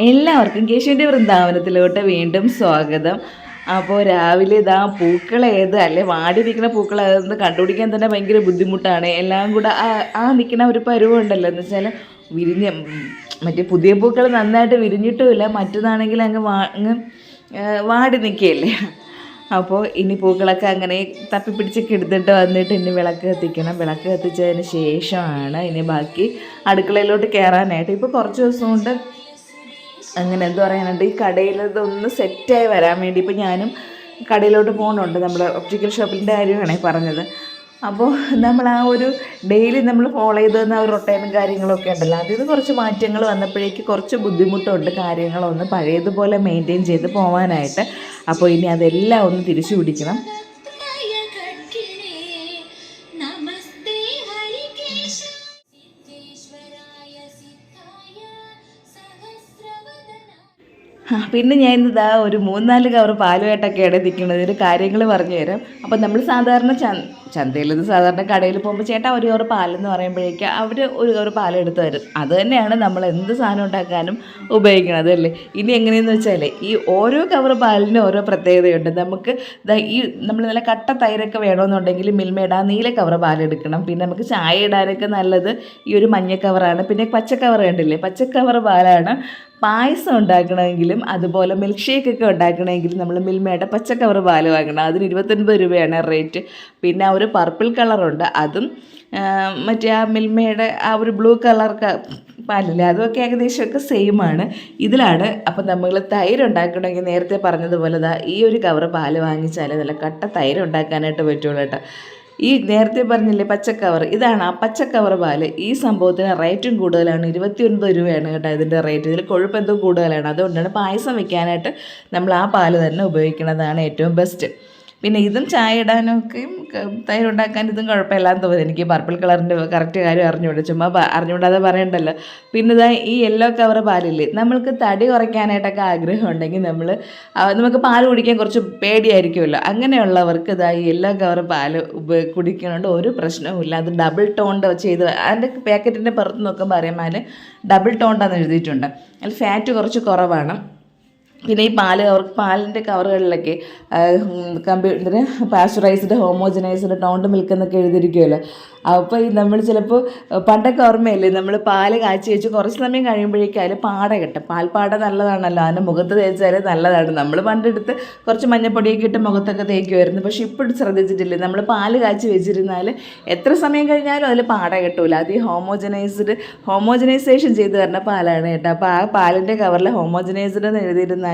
എല്ലാവർക്കും കേശുവിന്റെ വൃന്ദാവനത്തിലോട്ട് വീണ്ടും സ്വാഗതം. അപ്പോൾ രാവിലെ ഇതാ പൂക്കൾ ഏത് അല്ലെ? വാടി നിൽക്കുന്ന പൂക്കൾ ഏതെന്ന് കണ്ടുപിടിക്കാൻ തന്നെ ഭയങ്കര ബുദ്ധിമുട്ടാണ്. എല്ലാം കൂടെ ആ ആ നിൽക്കുന്ന ഒരു പരുവുണ്ടല്ലോ. എന്ന് വെച്ചാൽ വിരിഞ്ഞ മറ്റേ പുതിയ പൂക്കൾ നന്നായിട്ട് വിരിഞ്ഞിട്ടുമില്ല. മറ്റേതാണെങ്കിൽ അങ്ങ് വാ അങ്ങ് വാടി നിൽക്കുകയല്ലേ? അപ്പോൾ ഇനി പൂക്കളൊക്കെ അങ്ങനെ തപ്പിപ്പിടിച്ചൊക്കെ എടുത്തിട്ട് വന്നിട്ട് ഇനി വിളക്ക് കത്തിക്കണം. വിളക്ക് കത്തിച്ചതിന് ശേഷമാണ് ഇനി ബാക്കി അടുക്കളയിലോട്ട് കയറാനായിട്ട്. ഇപ്പോൾ കുറച്ച് ദിവസം കൊണ്ട് അങ്ങനെ എന്താ പറയാനുണ്ട്? ഈ കടയിൽ ഇതൊന്ന് സെറ്റായി വരാൻ വേണ്ടി ഇപ്പോൾ ഞാനും കടയിലോട്ട് പോകുന്നുണ്ട് നമ്മുടെ ഒപ്റ്റിക്കൽ ഷോപ്പിന്റെ കാര്യമാണ് പറഞ്ഞത്. അപ്പോൾ നമ്മൾ ആ ഒരു ഡെയിലി നമ്മൾ ഫോളോ ചെയ്ത് തന്ന ഒരു റൊട്ടേനും കാര്യങ്ങളൊക്കെ ഉണ്ടല്ലോ. അതിൽ കുറച്ച് മാറ്റങ്ങൾ വന്നപ്പോഴേക്ക് കുറച്ച് ബുദ്ധിമുട്ടുണ്ട് കാര്യങ്ങളൊന്ന് പഴയതുപോലെ മെയിന്റെയിൻ ചെയ്ത് പോകാനായിട്ട് അപ്പോൾ ഇനി അതെല്ലാം ഒന്ന് തിരിച്ചു പിടിക്കണം. പിന്നെ ഞാൻ ഇന്ന് ഇതാ ഒരു മൂന്നാൽ കവർ പാലുമായിട്ടൊക്കെയാണ് നിൽക്കുന്നത്. ഒരു കാര്യങ്ങൾ പറഞ്ഞു തരാം. അപ്പം നമ്മൾ സാധാരണ ചന് ചന്തയിൽ നിന്ന് സാധാരണ കടയിൽ പോകുമ്പോൾ ചേട്ടാ ഒരു കവർ പാലെന്ന് പറയുമ്പോഴേക്ക് അവർ ഒരു കവർ പാലെടുത്ത് തരും. അത് തന്നെയാണ് നമ്മൾ എന്ത് സാധനം ഉണ്ടാക്കാനും ഉപയോഗിക്കുന്നത് അല്ലേ? ഇനി എങ്ങനെയെന്ന് വെച്ചാൽ ഈ ഓരോ കവർ പാലിന് ഓരോ പ്രത്യേകതയുണ്ട്. നമുക്ക് ഈ നമ്മൾ നല്ല കട്ട തൈരൊക്കെ വേണമെന്നുണ്ടെങ്കിൽ മിൽമയുടെ ആ നീല കവർ പാലെടുക്കണം. പിന്നെ നമുക്ക് ചായ ഇടാനൊക്കെ നല്ലത് ഈ ഒരു മഞ്ഞ കവറാണ്. പിന്നെ പച്ച കവർ കണ്ടില്ലേ? പച്ച കവർ പാലാണ് പായസം ഉണ്ടാക്കണമെങ്കിലും അതുപോലെ മിൽക്ക് ഷേക്ക് ഒക്കെ ഉണ്ടാക്കണമെങ്കിലും നമ്മൾ മിൽമയുടെ പച്ചക്കവർ പാൽ വാങ്ങണം. അതിന് ഇരുപത്തൊൻപത് രൂപയാണ് റേറ്റ് പിന്നെ ഒരു പർപ്പിൾ കളറുണ്ട് അതും മറ്റേ ആ മിൽമയുടെ ആ ഒരു ബ്ലൂ കളർ പാലില്ലേ? അതൊക്കെ ഏകദേശമൊക്കെ സെയിം ആണ്. ഇതിലാണ് അപ്പം നമ്മൾ തൈര് ഉണ്ടാക്കണമെങ്കിൽ നേരത്തെ പറഞ്ഞതുപോലെ ഈ ഒരു കവർ പാൽ വാങ്ങിച്ചാൽ നല്ല കട്ട തൈര് ഉണ്ടാക്കാനായിട്ട് പറ്റുള്ളൂ കേട്ടോ. ഈ നേരത്തെ പറഞ്ഞില്ലേ പച്ചക്കവർ? ഇതാണ് ആ പച്ചക്കവർ പാൽ. ഈ സംഭവത്തിന് റേറ്റും കൂടുതലാണ്. ഇരുപത്തി ഒൻപത് രൂപയാണ് കേട്ടോ ഇതിന്റെ റേറ്റ് ഇതിൽ കൊഴുപ്പ് എന്തോ കൂടുതലാണ്. അതുകൊണ്ടാണ് പായസം വെക്കാനായിട്ട് നമ്മൾ ആ പാൽ തന്നെ ഉപയോഗിക്കുന്നതാണ് ഏറ്റവും ബെസ്റ്റ് പിന്നെ ഇതും ചായ ഇടാനൊക്കെയും തൈര് ഉണ്ടാക്കാൻ ഇതും കുഴപ്പമില്ലാന്ന് തോന്നുന്നു എനിക്ക് പർപ്പിൾ കളറിന്റെ കറക്റ്റ് കാര്യം അറിഞ്ഞുകൂടെ ചുമ്മാ അറിഞ്ഞുകൊണ്ടാതെ പറയണ്ടല്ലോ. പിന്നെ ഇതാ ഈ യെല്ലോ കവർ പാലില്ലേ? നമ്മൾക്ക് തടി കുറയ്ക്കാനായിട്ടൊക്കെ ആഗ്രഹം ഉണ്ടെങ്കിൽ നമ്മൾ നമുക്ക് പാൽ കുടിക്കാൻ കുറച്ച് പേടിയായിരിക്കുമല്ലോ. അങ്ങനെയുള്ളവർക്ക് ഇതാ ഈ യെല്ലോ കവർ പാൽ കുടിക്കണോണ്ട് ഒരു പ്രശ്നവുമില്ല. അത് ഡബിൾ ടോണ്ട് ചെയ്ത് അതിന്റെ പാക്കറ്റിന്റെ പുറത്ത് നോക്കുമ്പോൾ പറയുമ്പോൾ ഡബിൾ ടോണ്ടാന്ന് എഴുതിയിട്ടുണ്ട്. അതിൽ ഫാറ്റ് കുറച്ച് കുറവാണ്. പിന്നെ ഈ പാൽ കവർ പാലിന്റെ കവറുകളിലൊക്കെ computer pasteurised homogenised toned milk എന്നൊക്കെ എഴുതിയിരിക്കുമല്ലോ അപ്പോൾ ഈ നമ്മൾ ചിലപ്പോൾ പണ്ടൊക്കെ ഓർമ്മയല്ലേ നമ്മൾ പാൽ കാച്ചി വെച്ച് കുറച്ച് സമയം കഴിയുമ്പോഴേക്കും അതിൽ പാട കിട്ടും. പാൽപ്പാട നല്ലതാണല്ലോ അതിന്റെ മുഖത്ത് തേച്ചാൽ നല്ലതാണ്. നമ്മൾ പണ്ടെടുത്ത് കുറച്ച് മഞ്ഞപ്പൊടിയൊക്കെ ഇട്ട് മുഖത്തൊക്കെ തേക്കുമായിരുന്നു പക്ഷേ ഇപ്പോഴും ശ്രദ്ധിച്ചിട്ടില്ലേ നമ്മൾ പാൽ കാച്ചി വെച്ചിരുന്നാൽ എത്ര സമയം കഴിഞ്ഞാലും അതിൽ പാട കിട്ടൂല. അത് ഈ ഹോമോജനൈസ്ഡ് ഹോമോജനൈസേഷൻ ചെയ്ത് തരുന്ന പാലാണ് കേട്ടോ. അപ്പോൾ ആ പാലിന്റെ കവറിൽ ഹോമോജനൈസ്ഡ് എന്ന് എഴുതിയിരുന്നാൽ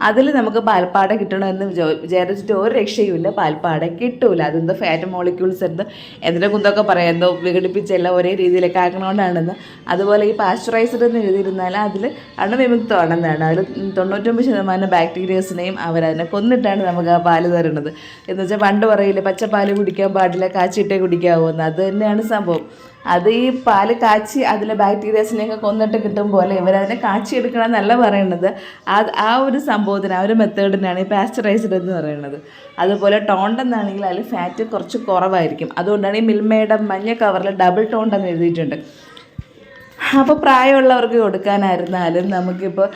അതിൽ നമുക്ക് പാൽപ്പാട കിട്ടണമെന്ന് വിചാ- വിചാരിച്ചിട്ട് ഒരു രക്ഷയുമില്ല. പാൽപ്പാട കിട്ടൂല. അതെന്തോ ഫാറ്റ് മോളിക്യൂൾസ് എന്ത്? എന്തിനെ കുന്തൊക്കെ പറയാം? എന്തോ വിഘടിപ്പിച്ചെല്ലാം ഒരേ രീതിയിലൊക്കെ ആക്കണോണ്ടാണെന്ന്. അതുപോലെ ഈ പാസ്ചറൈസ്ഡ് എന്ന് എഴുതിയിരുന്നാൽ അതിൽ അണുവിമുക്തമാണെന്നാണ്. അതിൽ തൊണ്ണൂറ്റൊമ്പത് ശതമാനം ബാക്ടീരിയസിനെയും അവരതിനെ കൊന്നിട്ടാണ് നമുക്ക് ആ പാൽ തരുന്നത്. എന്ന് വെച്ചാൽ പണ്ട് പറയില്ലേ പച്ചപ്പാൽ കുടിക്കാൻ പാടില്ല കാച്ചിട്ടേ കുടിക്കാവൂ എന്ന്. അത് തന്നെയാണ് സംഭവം. അത് ഈ പാൽ കാച്ചി അതിലെ ബാക്ടീരിയസിനെയൊക്കെ കൊന്നിട്ട് കിട്ടും പോലെ. ഇവരതിനെ കാച്ചി എടുക്കണം എന്നല്ല പറയണത്. ആ ആ ഒരു സംഭവത്തിന് ആ ഒരു മെത്തേഡിനാണ് ഈ പാസ്ചറൈസ്ഡ് എന്ന് പറയുന്നത് അതുപോലെ ടോണ്ട് എന്നാണെങ്കിൽ അതിൽ ഫാറ്റ് കുറച്ച് കുറവായിരിക്കും. അതുകൊണ്ടാണ് ഈ മിൽമയുടെ മഞ്ഞ കവറിൽ ഡബിൾ ടോണ്ട് എന്ന് എഴുതിയിട്ടുണ്ട്. അപ്പോൾ പ്രായമുള്ളവർക്ക് കൊടുക്കാനായിരുന്നാലും നമുക്കിപ്പോൾ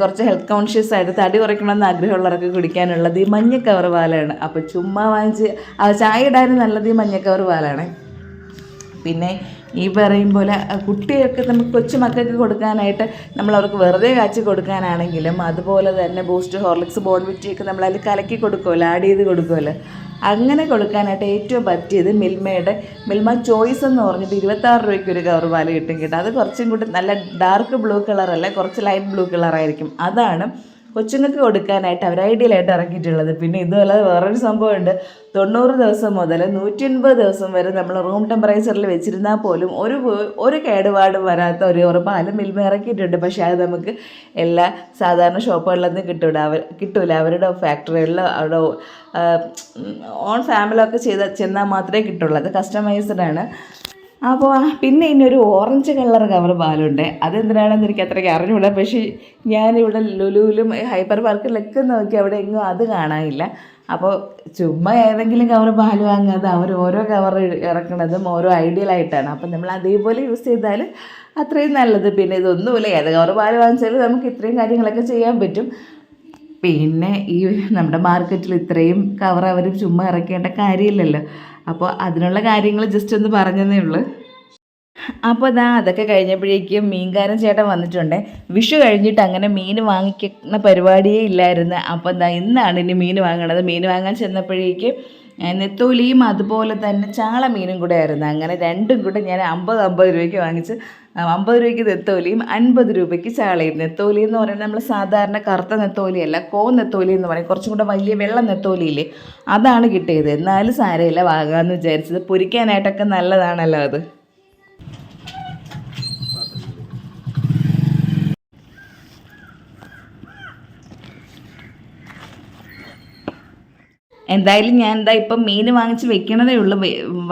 കുറച്ച് ഹെൽത്ത് കോൺഷ്യസ് ആയിട്ട് തടി കുറയ്ക്കണമെന്ന് ആഗ്രഹമുള്ളവർക്ക് കുടിക്കാനുള്ളത് ഈ മഞ്ഞക്കവർ കവർ പാലാണ്. അപ്പോൾ ചുമ്മാ വാങ്ങിച്ച് ചായ ഇടാനും നല്ലത് ഈ മഞ്ഞക്കവർ കവർ പാലാണ്. പിന്നെ ഈ പറയും പോലെ കുട്ടികൾക്ക് നമുക്ക് കൊച്ചു മക്കൾക്ക് കൊടുക്കാനായിട്ട് നമ്മൾ അവർക്ക് വെറുതെ കാച്ചി കൊടുക്കാനാണെങ്കിലും അതുപോലെ തന്നെ ബൂസ്റ്റ് ഹോർലിക്സ് ബോൺവിറ്റിയൊക്കെ നമ്മൾ അതിൽ കലക്കി കൊടുക്കുമല്ലോ ആഡ് ചെയ്ത് കൊടുക്കുമല്ലോ. അങ്ങനെ കൊടുക്കാനായിട്ട് ഏറ്റവും പറ്റിയത് മിൽമയുടെ മിൽമ ചോയ്സ് എന്ന് പറഞ്ഞിട്ട് ഇരുപത്താറ് രൂപയ്ക്ക് ഒരു കവർ പാൽ കിട്ടും കേട്ടോ. അത് കുറച്ചും കൂടി നല്ല ഡാർക്ക് ബ്ലൂ കളറല്ല കുറച്ച് ലൈറ്റ് ബ്ലൂ കളറായിരിക്കും അതാണ് കൊച്ചുങ്ങൾക്ക് കൊടുക്കാനായിട്ട് അവർ ഐഡിയലായിട്ട് ഇറക്കിയിട്ടുള്ളത് പിന്നെ ഇതുപോലെ വേറൊരു സംഭവമുണ്ട്. തൊണ്ണൂറ് ദിവസം മുതൽ നൂറ്റി എൺപത് ദിവസം വരെ നമ്മൾ റൂം ടെമ്പറേച്ചറിൽ വെച്ചിരുന്നാൽ പോലും ഒരു ഒരു കേടുപാടും വരാത്ത ഒരു ഒരു പാൽ മിൽമ ഇറക്കിയിട്ടുണ്ട്. പക്ഷേ അത് നമുക്ക് എല്ലാ സാധാരണ ഷോപ്പുകളിലൊന്നും കിട്ടൂല. അവർ കിട്ടൂല. അവരുടെ ഫാക്ടറികളിലോ അവരുടെ ഓൺ ഫാമിലൊക്കെ ചെയ്ത ചെന്നാൽ മാത്രമേ കിട്ടുള്ളൂ. അത് കസ്റ്റമൈസ്ഡ് ആണ്. അപ്പോൾ പിന്നെ ഇനി ഒരു ഓറഞ്ച് കളർ കവർ പാലുണ്ട്. അതെന്തിനാണെന്ന് എനിക്ക് അത്രയ്ക്ക് അറിഞ്ഞൂടാ. പക്ഷേ ഞാനിവിടെ ലുലുവിലും ഹൈപ്പർ പാർക്കിലൊക്കെ നോക്കി അവിടെ എങ്ങും അത് കാണാനില്ല. അപ്പോൾ ചുമ്മാ ഏതെങ്കിലും കവർ പാൽ വാങ്ങാതെ അവർ ഓരോ കവർ ഇറക്കണതും ഓരോ ഐഡിയലായിട്ടാണ് അപ്പം നമ്മൾ അതേപോലെ യൂസ് ചെയ്താൽ അത്രയും നല്ലത്. പിന്നെ ഇതൊന്നുമില്ല. ഏത് കവർ പാൽ വാങ്ങിച്ചാലും നമുക്ക് ഇത്രയും കാര്യങ്ങളൊക്കെ ചെയ്യാൻ പറ്റും. പിന്നെ ഈ നമ്മുടെ മാർക്കറ്റിൽ ഇത്രയും കവർ അവർ ചുമ്മാ ഇറക്കേണ്ട കാര്യമില്ലല്ലോ. അപ്പോൾ അതിനുള്ള കാര്യങ്ങൾ ജസ്റ്റ് ഒന്ന് പറഞ്ഞതേ ഉള്ളൂ. അപ്പോൾ ഇതാ അതൊക്കെ കഴിഞ്ഞപ്പോഴേക്കും മീൻകാരൻ ചേട്ടൻ വന്നിട്ടുണ്ട്. വിഷു കഴിഞ്ഞിട്ട് അങ്ങനെ മീൻ വാങ്ങിക്കുന്ന പരിപാടിയേ ഇല്ലായിരുന്നു. അപ്പോൾ എന്താ ഇന്നാണ് ഇനി മീൻ വാങ്ങണത്. മീൻ വാങ്ങാൻ ചെന്നപ്പോഴേക്കും നെത്തോലിയും അതുപോലെ തന്നെ ചാള മീനും കൂടെ ആയിരുന്നു. അങ്ങനെ രണ്ടും കൂടെ ഞാൻ അമ്പത് അമ്പത് രൂപയ്ക്ക് വാങ്ങിച്ച് അമ്പത് രൂപയ്ക്ക് നെത്തോലിയും അൻപത് രൂപയ്ക്ക് ചാളയും. നെത്തോലി എന്ന് പറയുന്നത് നമ്മൾ സാധാരണ കറുത്ത നെത്തോലിയല്ല കോ നെത്തോലി എന്ന് പറയും. കുറച്ചും കൂടെ വലിയ വെള്ള നെത്തോലിയില്ലേ അതാണ് കിട്ടിയത്. എന്നാലും സാരമില്ല വാങ്ങാമെന്ന് വിചാരിച്ചത് പൊരിക്കാനായിട്ടൊക്കെ നല്ലതാണല്ലോ അത്. എന്തായാലും ഞാൻ എന്താ ഇപ്പം മീൻ വാങ്ങിച്ച് വെക്കണതേ ഉള്ളൂ.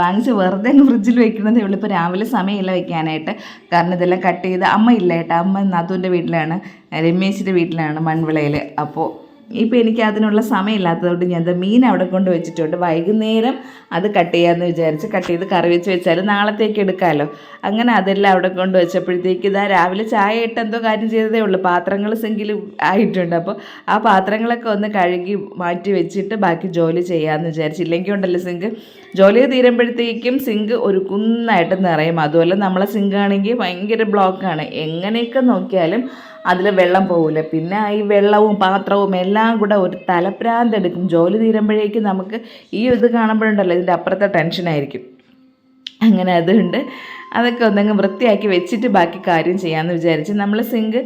വാങ്ങിച്ച് വെറുതെ ഫ്രിഡ്ജിൽ വെക്കണതേ ഉള്ളൂ. ഇപ്പോൾ രാവിലെ സമയമില്ല വെക്കാനായിട്ട്. കാരണം ഇതെല്ലാം കട്ട് ചെയ്ത് അമ്മ ഇല്ല ഏട്ടാ അമ്മ നാത്തൂന്റെ വീട്ടിലാണ്. രമേശിന്റെ വീട്ടിലാണ് മൺവിളയിൽ. അപ്പോൾ ഇപ്പോൾ എനിക്ക് അതിനുള്ള സമയമില്ലാത്തതുകൊണ്ട് ഞാൻ മീൻ അവിടെ കൊണ്ട് വെച്ചിട്ടുണ്ട്. വൈകുന്നേരം അത് കട്ട് ചെയ്യാമെന്ന് വിചാരിച്ച് കട്ട് ചെയ്ത് കറി വെച്ച് വെച്ചാൽ നാളത്തേക്ക് എടുക്കാമല്ലോ അങ്ങനെ അതെല്ലാം അവിടെ കൊണ്ട് വെച്ചപ്പോഴത്തേക്ക് ഇതാ രാവിലെ ചായ ഇട്ട് എന്തോ കാര്യം ചെയ്തതേ ഉള്ളൂ. പാത്രങ്ങൾ സിങ്കിൽ ആയിട്ടുണ്ട്. അപ്പോൾ ആ പാത്രങ്ങളൊക്കെ ഒന്ന് കഴുകി മാറ്റി വെച്ചിട്ട് ബാക്കി ജോലി ചെയ്യാമെന്ന് വിചാരിച്ചു. ഇല്ലെങ്കിൽ ഉണ്ടല്ലോ സിങ്ക്? ജോലി തീരുമ്പോഴത്തേക്കും സിങ്ക് ഒരു കുന്നായിട്ട് നിറയും. അതുപോലെ നമ്മളെ സിങ്ക് ആണെങ്കിൽ ഭയങ്കര ബ്ലോക്കാണ്. എങ്ങനെയൊക്കെ നോക്കിയാലും അതിൽ വെള്ളം പോകില്ല പിന്നെ ഈ വെള്ളവും പാത്രവും എല്ലാം കൂടെ ഒരു തലപ്രാന്ത് എടുക്കും. ജോലി തീരുമ്പോഴേക്കും നമുക്ക് ഈ ഇത് കാണുമ്പോഴുണ്ടല്ലോ ഇതിന്റെ അപ്പുറത്തെ ടെൻഷനായിരിക്കും അങ്ങനെ അതുകൊണ്ട് അതൊക്കെ ഒന്നങ്ങ് വൃത്തിയാക്കി വെച്ചിട്ട് ബാക്കി കാര്യം ചെയ്യാമെന്ന് വിചാരിച്ച് നമ്മൾ സിങ്ക്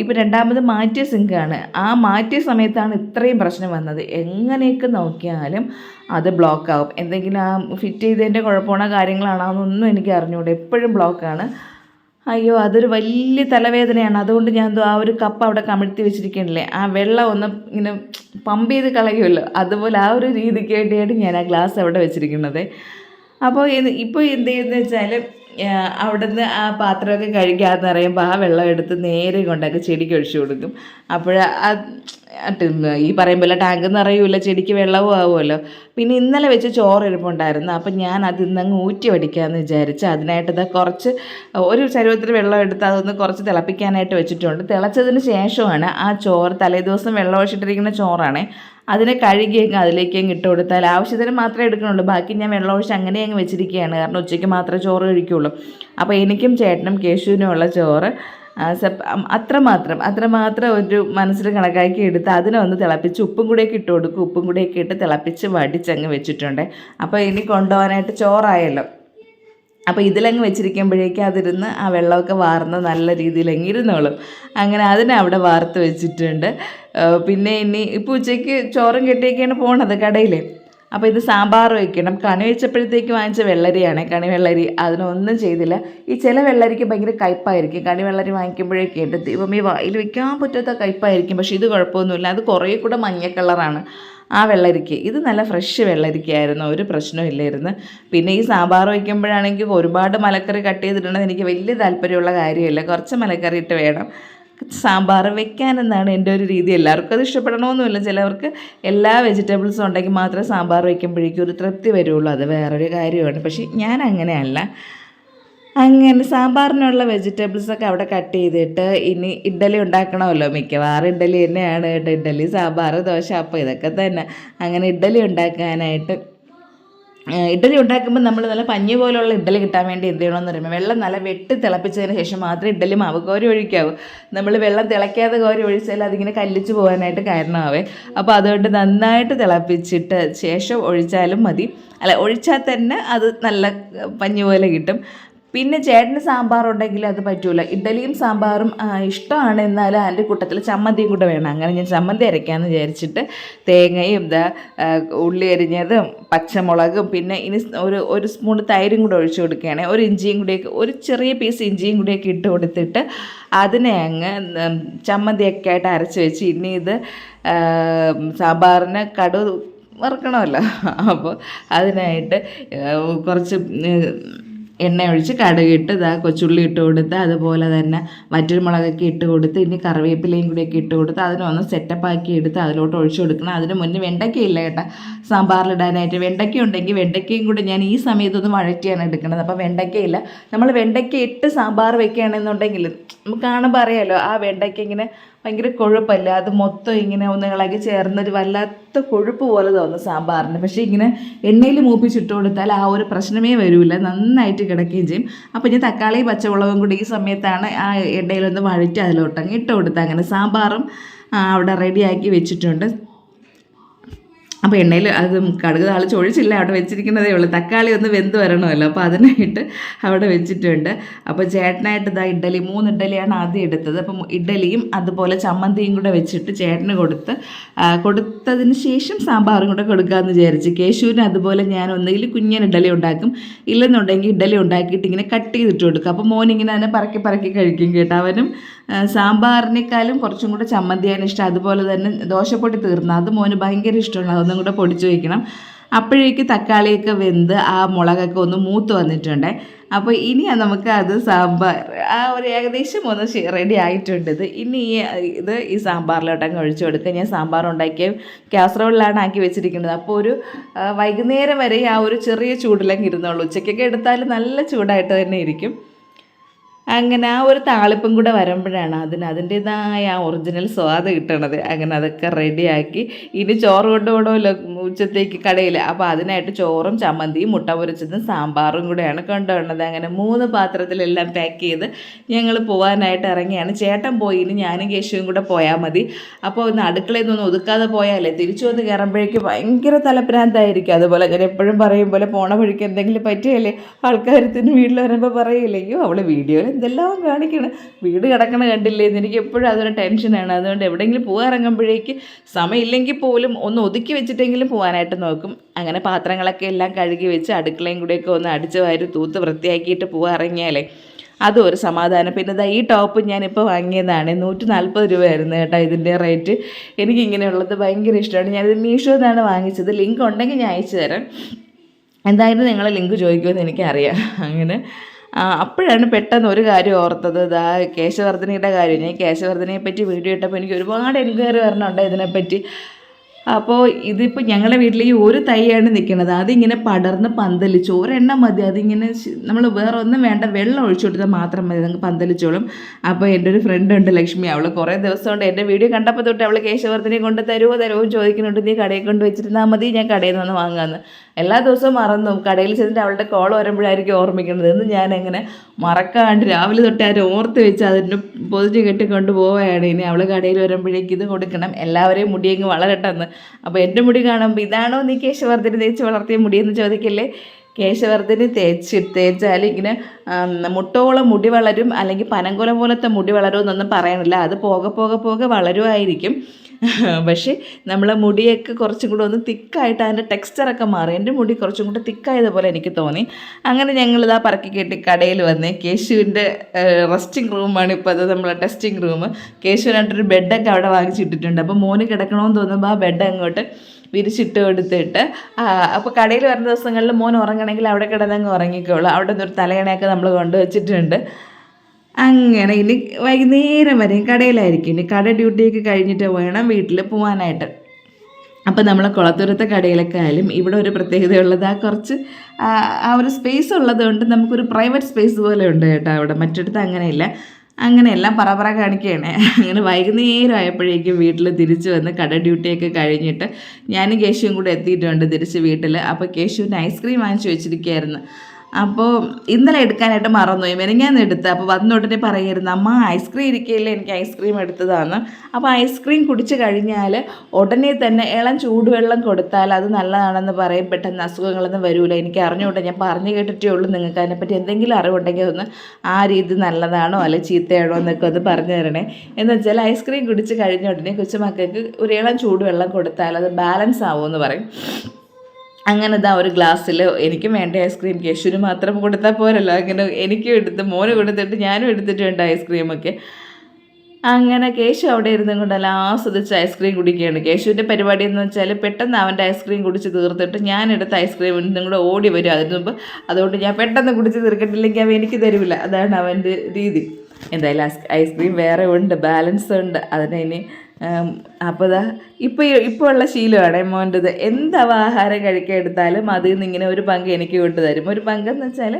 ഇപ്പോൾ രണ്ടാമത് മാറ്റിയ സിങ്കാണ് ആ മാറ്റിയ സമയത്താണ് ഇത്രയും പ്രശ്നം വന്നത്. എങ്ങനെയൊക്കെ നോക്കിയാലും അത് ബ്ലോക്ക് എന്തെങ്കിലും ആ ഫിറ്റ് ചെയ്തതിന്റെ കുഴപ്പമാണോ കാര്യങ്ങളാണോ എന്നൊന്നും എനിക്ക് അറിഞ്ഞുകൂടെ എപ്പോഴും ബ്ലോക്കാണ് അയ്യോ അതൊരു വലിയ തലവേദനയാണ്. അതുകൊണ്ട് ഞാൻ എന്തോ ആ ഒരു കപ്പ് അവിടെ കമിഴ്ത്തി വെച്ചിരിക്കണില്ലേ? ആ വെള്ളം ഒന്ന് ഇങ്ങനെ പമ്പ് ചെയ്ത് കളയുമല്ലോ. അതുപോലെ ആ ഒരു രീതിക്ക് വേണ്ടിയാണ് ഞാൻ ആ ഗ്ലാസ് അവിടെ വെച്ചിരിക്കുന്നത്. അപ്പോൾ ഇപ്പോൾ എന്ത് ചെയ്യുന്നത് വെച്ചാൽ അവിടുന്ന് ആ പാത്രമൊക്കെ കഴിക്കാമെന്ന് പറയുമ്പോൾ ആ വെള്ളം എടുത്ത് നേരെ കൊണ്ടൊക്കെ ചെടിക്ക് ഒഴിച്ചു കൊടുക്കും. അപ്പോൾ ഈ പറയും പോലെ ടാങ്ക് നിറയൂല ചെടിക്ക് വെള്ളവും ആവുമല്ലോ. പിന്നെ ഇന്നലെ വെച്ച് ചോറ് ഇരിപ്പുണ്ടായിരുന്നു അപ്പം ഞാൻ അത് ഇന്നങ്ങ് ഊറ്റി വടിക്കാമെന്ന് വിചാരിച്ച് അതിനായിട്ട് ഇതാ കുറച്ച് ഒരു ശരീരത്തിൽ വെള്ളം എടുത്ത് അതൊന്ന് കുറച്ച് തിളപ്പിക്കാനായിട്ട് വെച്ചിട്ടുണ്ട്. തിളച്ചതിന് ശേഷമാണ് ആ ചോറ് തലേ ദിവസം വെള്ളം ഒഴിച്ചിട്ടിരിക്കുന്ന ചോറാണ്. അതിനെ കഴുകി അങ്ങ് അതിലേക്ക് അങ്ങ് ഇട്ട് കൊടുത്താൽ ആവശ്യത്തിന് മാത്രമേ എടുക്കണുള്ളൂ. ബാക്കി ഞാൻ വെള്ളം ഒഴിച്ച് അങ്ങനെ അങ്ങ് വെച്ചിരിക്കുകയാണ്. കാരണം ഉച്ചയ്ക്ക് മാത്രമേ ചോറ് കഴിക്കുള്ളൂ. അപ്പോൾ എനിക്കും ചേട്ടനും കേശുവിനുമുള്ള ചോറ് അത്രമാത്രം അത്രമാത്രം ഒരു മനസ്സിൽ കണക്കാക്കി എടുത്ത് അതിനെ ഒന്ന് തിളപ്പിച്ച് ഉപ്പും കൂടെയൊക്കെ ഇട്ട് കൊടുക്കും. ഉപ്പും കൂടെയൊക്കെ ഇട്ട് തിളപ്പിച്ച് വടിച്ചങ്ങ് വെച്ചിട്ടുണ്ട്. അപ്പോൾ ഇനി കൊണ്ടുപോകാനായിട്ട് ചോറായല്ലോ. അപ്പോൾ ഇതിലങ്ങ് വെച്ചിരിക്കുമ്പോഴേക്കും അതിരുന്ന് ആ വെള്ളമൊക്കെ വാർന്ന് നല്ല രീതിയിൽ അങ്ങ് ഇരുന്നോളും. അങ്ങനെ അതിനെ അവിടെ വാർത്ത് വെച്ചിട്ടുണ്ട്. പിന്നെ ഇനി ഇപ്പോൾ ഉച്ചയ്ക്ക് ചോറും കെട്ടിയൊക്കെയാണ് പോണത് കടയിൽ അപ്പോൾ ഇത് സാമ്പാർ വയ്ക്കണം കണി വെച്ചപ്പോഴത്തേക്ക് വാങ്ങിച്ച വെള്ളരിയാണ്. കണി വെള്ളരി അതിനൊന്നും ചെയ്തില്ല. ഈ ചില വെള്ളരിക്ക് ഭയങ്കര കയ്പായിരിക്കും. കണി വെള്ളരി വാങ്ങിക്കുമ്പോഴേക്കും എന്റെ ദൈവം ഈ വായിൽ വയ്ക്കാൻ പറ്റാത്ത കയ്പായിരിക്കും. പക്ഷേ ഇത് കുഴപ്പമൊന്നുമില്ല. അത് കുറേ കൂടെ മഞ്ഞ കളറാണ്. ആ വെള്ളരിക്ക. ഇത് നല്ല ഫ്രഷ് വെള്ളരിക്കയായിരുന്നു. ഒരു പ്രശ്നവും ഇല്ലായിരുന്നു. പിന്നെ ഈ സാമ്പാർ വയ്ക്കുമ്പോഴാണെങ്കിൽ ഒരുപാട് മലക്കറി കട്ട് ചെയ്തിട്ടുണ്ടെങ്കിൽ എനിക്ക് വലിയ താല്പര്യമുള്ള കാര്യമില്ല. കുറച്ച് മലക്കറി ഇട്ട് വേണം. സാമ്പാർ വെക്കാനെന്നാണ് എന്റെ ഒരു രീതി. എല്ലാവർക്കും അത് ഇഷ്ടപ്പെടണമെന്നില്ല ചിലവർക്ക് എല്ലാ വെജിറ്റബിൾസും ഉണ്ടെങ്കിൽ മാത്രമേ സാമ്പാർ വയ്ക്കുമ്പോഴേക്കും ഒരു തൃപ്തി വരുള്ളൂ. അത് വേറൊരു കാര്യമാണ്. പക്ഷേ ഞാൻ അങ്ങനെയല്ല. അങ്ങനെ സാമ്പാറിനുള്ള വെജിറ്റബിൾസൊക്കെ അവിടെ കട്ട് ചെയ്തിട്ട് ഇനി ഇഡ്ഡലി ഉണ്ടാക്കണമല്ലോ മിക്കവാറും ഇഡ്ഡലി തന്നെയാണ് കേട്ടോ. ഇഡ്ഡലി സാമ്പാർ ദോശ അപ്പം ഇതൊക്കെ തന്നെ. അങ്ങനെ ഇഡ്ഡലി ഉണ്ടാക്കാനായിട്ട് ഇഡ്ഡലി ഉണ്ടാക്കുമ്പോൾ നമ്മൾ നല്ല പഞ്ഞി പോലുള്ള ഇഡ്ഡലി കിട്ടാൻ വേണ്ടി എന്ത് ചെയ്യണമെന്ന് പറയുമ്പോൾ വെള്ളം നല്ല വെട്ടി തിളപ്പിച്ചതിന് ശേഷം മാത്രമേ ഇഡ്ഡലി മാവ് കോരി ഒഴിക്കാവൂ. നമ്മൾ വെള്ളം തിളയ്ക്കാതെ കോരി ഒഴിച്ചാൽ അതിങ്ങനെ കല്ലിച്ച് പോകാനായിട്ട് കാരണമാവേ. അപ്പോൾ അതുകൊണ്ട് നന്നായിട്ട് തിളപ്പിച്ചിട്ട് ശേഷം ഒഴിച്ചാലും മതി. അല്ല ഒഴിച്ചാൽ തന്നെ അത് നല്ല പഞ്ഞി പോലെ കിട്ടും. പിന്നെ ചേട്ടന് സാമ്പാർ ഉണ്ടെങ്കിൽ അത് പറ്റൂല. ഇഡ്ഡലിയും സാമ്പാറും ഇഷ്ടമാണ് എന്നാലും അതിന്റെ കൂട്ടത്തിൽ ചമ്മന്തിയും കൂടെ വേണം. അങ്ങനെ ഞാൻ ചമ്മന്തി അരയ്ക്കാമെന്ന് വിചാരിച്ചിട്ട് തേങ്ങയും ഇതാ ഉള്ളി അരിഞ്ഞതും പച്ചമുളകും പിന്നെ ഇനി ഒരു ഒരു സ്പൂൺ തൈരും കൂടെ ഒഴിച്ചു കൊടുക്കുകയാണ് ഒരു ഇഞ്ചിയും കൂടിയൊക്കെ ഒരു ചെറിയ പീസ് ഇഞ്ചിയും കൂടിയൊക്കെ ഇട്ട് കൊടുത്തിട്ട് അതിനെ അങ്ങ് ചമ്മന്തിയൊക്കെ ആയിട്ട് അരച്ച് വെച്ച് ഇനി ഇത് സാമ്പാറിന് കടു വറുക്കണമല്ലോ. അപ്പോൾ അതിനായിട്ട് കുറച്ച് എണ്ണ ഒഴിച്ച് കടുകിട്ട് ഇതാ കൊച്ചുള്ളി ഇട്ട് കൊടുത്ത് അതുപോലെ തന്നെ മറ്റൊരു മുളകൊക്കെ ഇട്ട് കൊടുത്ത് ഇനി കറിവേപ്പിലയും കൂടിയൊക്കെ ഇട്ട് കൊടുത്ത് അതിനൊന്ന് സെറ്റപ്പ് ആക്കി എടുത്ത് അതിലോട്ട് ഒഴിച്ചു കൊടുക്കണം. അതിന് മുന്നേ വെണ്ടയ്ക്കയില്ല കേട്ടോ. സാമ്പാറിലിടാനായിട്ട് വെണ്ടയ്ക്ക ഉണ്ടെങ്കിൽ വെണ്ടയ്ക്കയും കൂടി ഞാൻ ഈ സമയത്തൊന്നും വഴറ്റിയാണ് എടുക്കുന്നത്. അപ്പോൾ വെണ്ടയ്ക്കയില്ല നമ്മൾ വെണ്ടയ്ക്ക ഇട്ട് സാമ്പാർ വെക്കുകയാണെന്നുണ്ടെങ്കിൽ നമുക്ക് കാണുമ്പോൾ അറിയാമല്ലോ ആ വെണ്ടയ്ക്ക ഇങ്ങനെ ഭയങ്കര കൊഴുപ്പല്ല? അത് മൊത്തം ഇങ്ങനെ ഒന്ന് ഇളകി ചേർന്നൊരു വല്ലാത്ത കൊഴുപ്പ് പോലെ തോന്നും സാമ്പാറിന്. പക്ഷേ ഇങ്ങനെ എണ്ണയിൽ മൂപ്പിച്ചിട്ട് കൊടുത്താൽ ആ ഒരു പ്രശ്നമേ വരില്ല നന്നായിട്ട് കിടക്കുകയും ചെയ്യും. അപ്പോൾ ഇനി തക്കാളി പച്ചമുളകും കൂടി ഈ സമയത്താണ് ആ എണ്ണയിലൊന്ന് വഴറ്റി അതിലോട്ടങ്ങ് ഇട്ട് കൊടുത്താൽ അങ്ങനെ സാമ്പാറും അവിടെ റെഡിയാക്കി വെച്ചിട്ടുണ്ട്. അപ്പോൾ എണ്ണയിൽ അത് കടുക് താളിച്ച് ഒഴിച്ചില്ല അവിടെ വെച്ചിരിക്കുന്നതേ ഉള്ളൂ. തക്കാളി ഒന്ന് വെന്ത് വരണമല്ലോ അപ്പോൾ അതിനായിട്ട് അവിടെ വെച്ചിട്ടുണ്ട്. അപ്പോൾ ചേട്ടനായിട്ട് ഇതാ ഇഡ്ഡലി മൂന്ന് ഇഡ്ഡലിയാണ് ആദ്യം എടുത്തത്. അപ്പം ഇഡ്ഡലിയും അതുപോലെ ചമ്മന്തിയും കൂടെ വെച്ചിട്ട് ചേട്ടന് കൊടുത്ത് കൊടുത്തതിന് ശേഷം സാമ്പാറും കൂടെ കൊടുക്കാമെന്ന് വിചാരിച്ച്. കേശുവിന് അതുപോലെ ഞാൻ ഒന്നുകിൽ കുഞ്ഞൻ ഇഡ്ഡലി ഉണ്ടാക്കും ഇല്ലെന്നുണ്ടെങ്കിൽ ഇഡ്ഡലി ഉണ്ടാക്കിയിട്ട് ഇങ്ങനെ കട്ട് ചെയ്തിട്ട് കൊടുക്കും. അപ്പോൾ മോൻ ഇങ്ങനെ അതിനെ പറക്കി പറക്കി കഴിക്കും കേട്ടോ. അവനും സാമ്പാറിനേക്കാളും കുറച്ചും കൂടെ ചമ്മന്തിയാണ് ഇഷ്ടം. അതുപോലെ തന്നെ ദോശപ്പൊടി തീർന്നു അത് മോന് ഭയങ്കര ഇഷ്ടമാണ്. അതൊന്നും കൂടെ പൊടിച്ച് വയ്ക്കണം അപ്പോഴേക്ക് തക്കാളിയൊക്കെ വെന്ത് ആ മുളകൊക്കെ ഒന്ന് മൂത്ത് വന്നിട്ടുണ്ട്. അപ്പോൾ ഇനി നമുക്ക് അത് സാമ്പാർ ആ ഒരു ഏകദേശം ഒന്ന് റെഡി ആയിട്ടുണ്ട്. ഇത് ഇനി ഈ ഇത് ഈ സാമ്പാറിലോട്ടങ്ങ് ഒഴിച്ചു കൊടുക്കുക. ഞാൻ സാമ്പാർ ഉണ്ടാക്കിയ കാസറോളിലാണ് ആക്കി വെച്ചിരിക്കുന്നത്. അപ്പോൾ ഒരു വൈകുന്നേരം വരെ ആ ഒരു ചെറിയ ചൂടിലങ്ങ് ഇരുന്നുള്ളൂ ഉച്ചയ്ക്കൊക്കെ എടുത്താൽ നല്ല ചൂടായിട്ട് തന്നെ ഇരിക്കും. അങ്ങനെ ആ ഒരു താളിപ്പും കൂടെ വരുമ്പോഴാണ് അതിന് അതിന്റെതായ ആ ഒറിജിനൽ സ്വാദ് കിട്ടണത്. അങ്ങനെ അതൊക്കെ റെഡിയാക്കി ഇനി ചോറ് കൊണ്ടുപോകണമല്ലോ ഉച്ചത്തേക്ക് കടയിൽ. അപ്പോൾ അതിനായിട്ട് ചോറും ചമ്മന്തിയും മുട്ട പൊരിച്ചതും സാമ്പാറും കൂടെയാണ് കൊണ്ടുപോകുന്നത് അങ്ങനെ മൂന്ന് പാത്രത്തിലെല്ലാം പാക്ക് ചെയ്ത് ഞങ്ങൾ പോകാനായിട്ട് ഇറങ്ങിയാണ്. ചേട്ടൻ പോയി ഇനി ഞാനും കേശുവും കൂടെ പോയാൽ മതി. അപ്പോൾ ഒന്ന് അടുക്കളയിൽ നിന്ന് ഒതുക്കാതെ പോയാലേ തിരിച്ചു വന്ന് കയറുമ്പോഴേക്ക് ഭയങ്കര തലപ്രാന്തായിരിക്കും. അതുപോലെ ഞാൻ എപ്പോഴും പറയും പോലെ പോണ വഴിക്ക് എന്തെങ്കിലും പറ്റിയല്ലേ ആൾക്കാരത്തിന് വീട്ടിൽ വരുമ്പോൾ പറയില്ലേ അയ്യോ അവൾ വീഡിയോയിൽ എന്തെല്ലാം കാണിക്കണം. വീട് കിടക്കണ കണ്ടില്ലേ? എനിക്ക് എപ്പോഴും അതൊരു ടെൻഷനാണ് അതുകൊണ്ട് എവിടെയെങ്കിലും പോകാൻ ഇറങ്ങുമ്പോഴേക്ക് സമയമില്ലെങ്കിൽ പോലും ഒന്ന് ഒതുക്കി വെച്ചിട്ടെങ്കിലും പോകാനായിട്ട് നോക്കും. അങ്ങനെ പാത്രങ്ങളൊക്കെ എല്ലാം കഴുകി വെച്ച് അടുക്കളയും കൂടെയൊക്കെ ഒന്ന് അടിച്ച് വാരി തൂത്ത് വൃത്തിയാക്കിയിട്ട് പോകാൻ ഇറങ്ങിയാലേ അതും ഒരു സമാധാനം. പിന്നെ ഇതാ ഈ ടോപ്പ് ഞാനിപ്പോൾ വാങ്ങിയതാണ്. നൂറ്റി നാൽപ്പത് രൂപയായിരുന്നു കേട്ടോ ഇതിന്റെ റേറ്റ് എനിക്ക് ഇങ്ങനെയുള്ളത് ഭയങ്കര ഇഷ്ടമാണ്. ഞാനിത് മീഷോ നിന്നാണ് വാങ്ങിച്ചത്. ലിങ്ക് ഉണ്ടെങ്കിൽ ഞാൻ അയച്ചു തരാം. എന്തായാലും നിങ്ങൾ ലിങ്ക് ചോദിക്കുമെന്ന് എനിക്കറിയാം. അങ്ങനെ അപ്പോഴാണ് പെട്ടെന്ന് ഒരു കാര്യം ഓർത്തത്. ഇതാ കേശവർദ്ധനയുടെ കാര്യം. ഞാൻ കേശവർദ്ധനയെ പറ്റി വീഡിയോ ഇട്ടപ്പോൾ എനിക്ക് ഒരുപാട് എൻക്വയറി വരണുണ്ട് ഇതിനെപ്പറ്റി. അപ്പോൾ ഇതിപ്പോൾ ഞങ്ങളുടെ വീട്ടിൽ ഈ ഒരു തൈയാണ് നിൽക്കുന്നത് അതിങ്ങനെ പടർന്ന് പന്തലിച്ചു ഒരെണ്ണം മതി. അതിങ്ങനെ നമ്മൾ വേറെ ഒന്നും വേണ്ട വെള്ളം ഒഴിച്ചു കൊടുത്താൽ മാത്രം മതി. നമുക്ക് പന്തലിച്ചോളും. അപ്പോൾ എന്റെ ഒരു ഫ്രണ്ട് ഉണ്ട് ലക്ഷ്മി. അവൾ കുറേ ദിവസം എന്റെ വീഡിയോ കണ്ടപ്പോൾ തൊട്ട് അവൾ കേശവർദ്ധനെ കൊണ്ട് തരുമോ തരുമോ ചോദിക്കുന്നുണ്ട്. നീ കടയിൽ കൊണ്ട് വെച്ചിരുന്നാൽ മതി ഞാൻ കടയിൽ നിന്ന് വന്ന് വാങ്ങാമെന്ന് എല്ലാ ദിവസവും മറന്നു. കടയിൽ ചെന്നിട്ട് അവളുടെ കോൾ വരുമ്പോഴായിരിക്കും ഓർമ്മിക്കുന്നത്. എന്ന് ഞാൻ എങ്ങനെ മറക്കാണ്ട് രാവിലെ തൊട്ട് ആരും ഓർത്ത് വെച്ച് അതിന്റെ പൊതിഞ്ഞ് കെട്ടിക്കൊണ്ട് പോവുകയാണ്. ഇനി അവൾ കടയിൽ വരുമ്പോഴേക്ക് ഇത് കൊടുക്കണം. എല്ലാവരെയും മുടിയങ്ങ് വളരട്ടെന്ന്. അപ്പോൾ എന്റെ മുടി കാണുമ്പോൾ ഇതാണോ നീ കേശവർദ്ധന തേച്ച് വളർത്തിയ മുടിയെന്ന് ചോദിക്കല്ലേ? കേശവർദ്ധന തേച്ച് തേച്ചാൽ ഇങ്ങനെ മുട്ടോളം മുടി വളരും. അല്ലെങ്കിൽ പനങ്കുല പോലത്തെ മുടി വളരുമെന്നൊന്നും പറയണില്ല. അത് പോകെ പോകെ പോകെ വളരുമായിരിക്കും പക്ഷേ നമ്മളെ മുടിയൊക്കെ കുറച്ചും കൂടെ ഒന്ന് തിക്കായിട്ട് അതിന്റെ ടെക്സ്ചറൊക്കെ മാറി. എന്റെ മുടി കുറച്ചും കൂടെ തിക്കായതുപോലെ എനിക്ക് തോന്നി. അങ്ങനെ ഞങ്ങളിതാ പറക്കി കെട്ടി കടയിൽ വന്നേ കേശുവിന്റെ റെസ്റ്റിംഗ് റൂമാണ് ഇപ്പോൾ അത് നമ്മളെ ടെസ്റ്റിംഗ് റൂം കേശുവിനായിട്ടൊരു ബെഡൊക്കെ അവിടെ വാങ്ങിച്ചിട്ടിട്ടുണ്ട് അപ്പോൾ മോന് കിടക്കണമെന്ന് തോന്നുമ്പോൾ ആ ബെഡ് അങ്ങോട്ട് വിരിച്ചിട്ട് കൊടുത്തിട്ട് അപ്പോൾ കടയിൽ വരുന്ന ദിവസങ്ങളിൽ മോൻ ഉറങ്ങണമെങ്കിൽ അവിടെ കിടന്നങ്ങ് ഉറങ്ങിക്കോളൂ. അവിടെ നിന്നൊരു തലയണയൊക്കെ നമ്മൾ കൊണ്ടുവച്ചിട്ടുണ്ട് അങ്ങനെ ഇനി വൈകുന്നേരം വരെ കടയിലായിരിക്കും. ഇനി കട ഡ്യൂട്ടിയൊക്കെ കഴിഞ്ഞിട്ട് വേണം വീട്ടിൽ പോകാനായിട്ട് അപ്പോൾ നമ്മൾ കുളത്തൂരത്തെ കടയിലൊക്കെ ആയാലും ഇവിടെ ഒരു പ്രത്യേകതയുള്ളത് ആ കുറച്ച് ആ ഒരു സ്പേസ് ഉള്ളതുകൊണ്ട് നമുക്കൊരു പ്രൈവറ്റ് സ്പേസ് പോലെ ഉണ്ട് കേട്ടോ അവിടെ. മറ്റിടത്ത് അങ്ങനെയില്ല. അങ്ങനെയെല്ലാം പറ പറ കാണിക്കുകയാണ് അങ്ങനെ വൈകുന്നേരം ആയപ്പോഴേക്കും വീട്ടിൽ തിരിച്ചു വന്ന് കട ഡ്യൂട്ടിയൊക്കെ കഴിഞ്ഞിട്ട് ഞാനും കേശുവും കൂടെ എത്തിയിട്ടുണ്ട് തിരിച്ച് വീട്ടിൽ അപ്പോൾ കേശുവിന് ഐസ്ക്രീം വാങ്ങിച്ചു വെച്ചിരിക്കുകയായിരുന്നു. അപ്പോൾ ഇന്നലെ എടുക്കാനായിട്ട് മറന്നുപോയി. മെനങ്ങാന്ന് എടുത്ത്. അപ്പോൾ വന്ന ഉടനെ പറയായിരുന്നു അമ്മ ഐസ്ക്രീം ഇരിക്കുകയില്ലേ എനിക്ക് ഐസ്ക്രീം എടുത്തതാണ് അപ്പോൾ ഐസ്ക്രീം കുടിച്ച് കഴിഞ്ഞാൽ ഉടനെ തന്നെ ഇളം ചൂടുവെള്ളം കൊടുത്താൽ അത് നല്ലതാണെന്ന് പറയും. പെട്ടെന്ന് അസുഖങ്ങളൊന്നും വരില്ല എനിക്ക് അറിഞ്ഞുകൊണ്ട് ഞാൻ പറഞ്ഞു കേട്ടിട്ടേ ഉള്ളൂ നിങ്ങൾക്ക്. അതിനെപ്പറ്റി എന്തെങ്കിലും അറിവുണ്ടെങ്കിൽ ഒന്ന് ആ രീതി നല്ലതാണോ അല്ലെ ചീത്തയാണോ എന്നൊക്കെ ഒന്ന് പറഞ്ഞു തരണേ. എന്ന് വെച്ചാൽ ഐസ്ക്രീം കുടിച്ച് കഴിഞ്ഞ ഉടനെ കൊച്ചുമക്കൾക്ക് ഒരു ഇളം ചൂടുവെള്ളം കൊടുത്താൽ അത് ബാലൻസ് ആവുമെന്ന് പറയും. അങ്ങനെ ഇതാ ഒരു ഗ്ലാസ്സിൽ എനിക്കും വേണ്ട ഐസ്ക്രീം. കേശുവിന് മാത്രം കൊടുത്താൽ പോരല്ലോ. അങ്ങനെ എനിക്കും എടുത്ത് മോന് കൊടുത്തിട്ട് ഞാനും എടുത്തിട്ടുണ്ട് ഐസ്ക്രീമൊക്കെ അങ്ങനെ കേശു അവിടെ ഇരുന്നും കൊണ്ടല്ല ആസ്വദിച്ച് ഐസ്ക്രീം കുടിക്കുകയാണ്. കേശുവിന്റെ പരിപാടി എന്ന് വെച്ചാൽ പെട്ടെന്ന് അവന്റെ ഐസ്ക്രീം കുടിച്ച് തീർത്തിട്ട് ഞാൻ എടുത്ത ഐസ്ക്രീം നിന്നും കൂടെ ഓടി വരും. അതിന് മുമ്പ് അതുകൊണ്ട് ഞാൻ പെട്ടെന്ന് കുടിച്ച് തീർക്കട്ടില്ലെങ്കിൽ അവൻ എനിക്ക് തരില്ല അതാണ് അവന്റെ രീതി. എന്തായാലും ഐസ് ഐസ്ക്രീം വേറെ ഉണ്ട് ബാലൻസ് ഉണ്ട്. അതിനി അപ്പോൾ ഇതാ ഇപ്പോൾ ഇപ്പോൾ ഉള്ള ശീലമാണ് മോന്റെത് എന്താവ ആഹാരം കഴിക്കാൻ എടുത്താലും അതിൽ നിന്ന് ഇങ്ങനെ ഒരു പങ്ക് എനിക്ക് കൊണ്ട് തരും. ഒരു പങ്കെന്ന് വെച്ചാൽ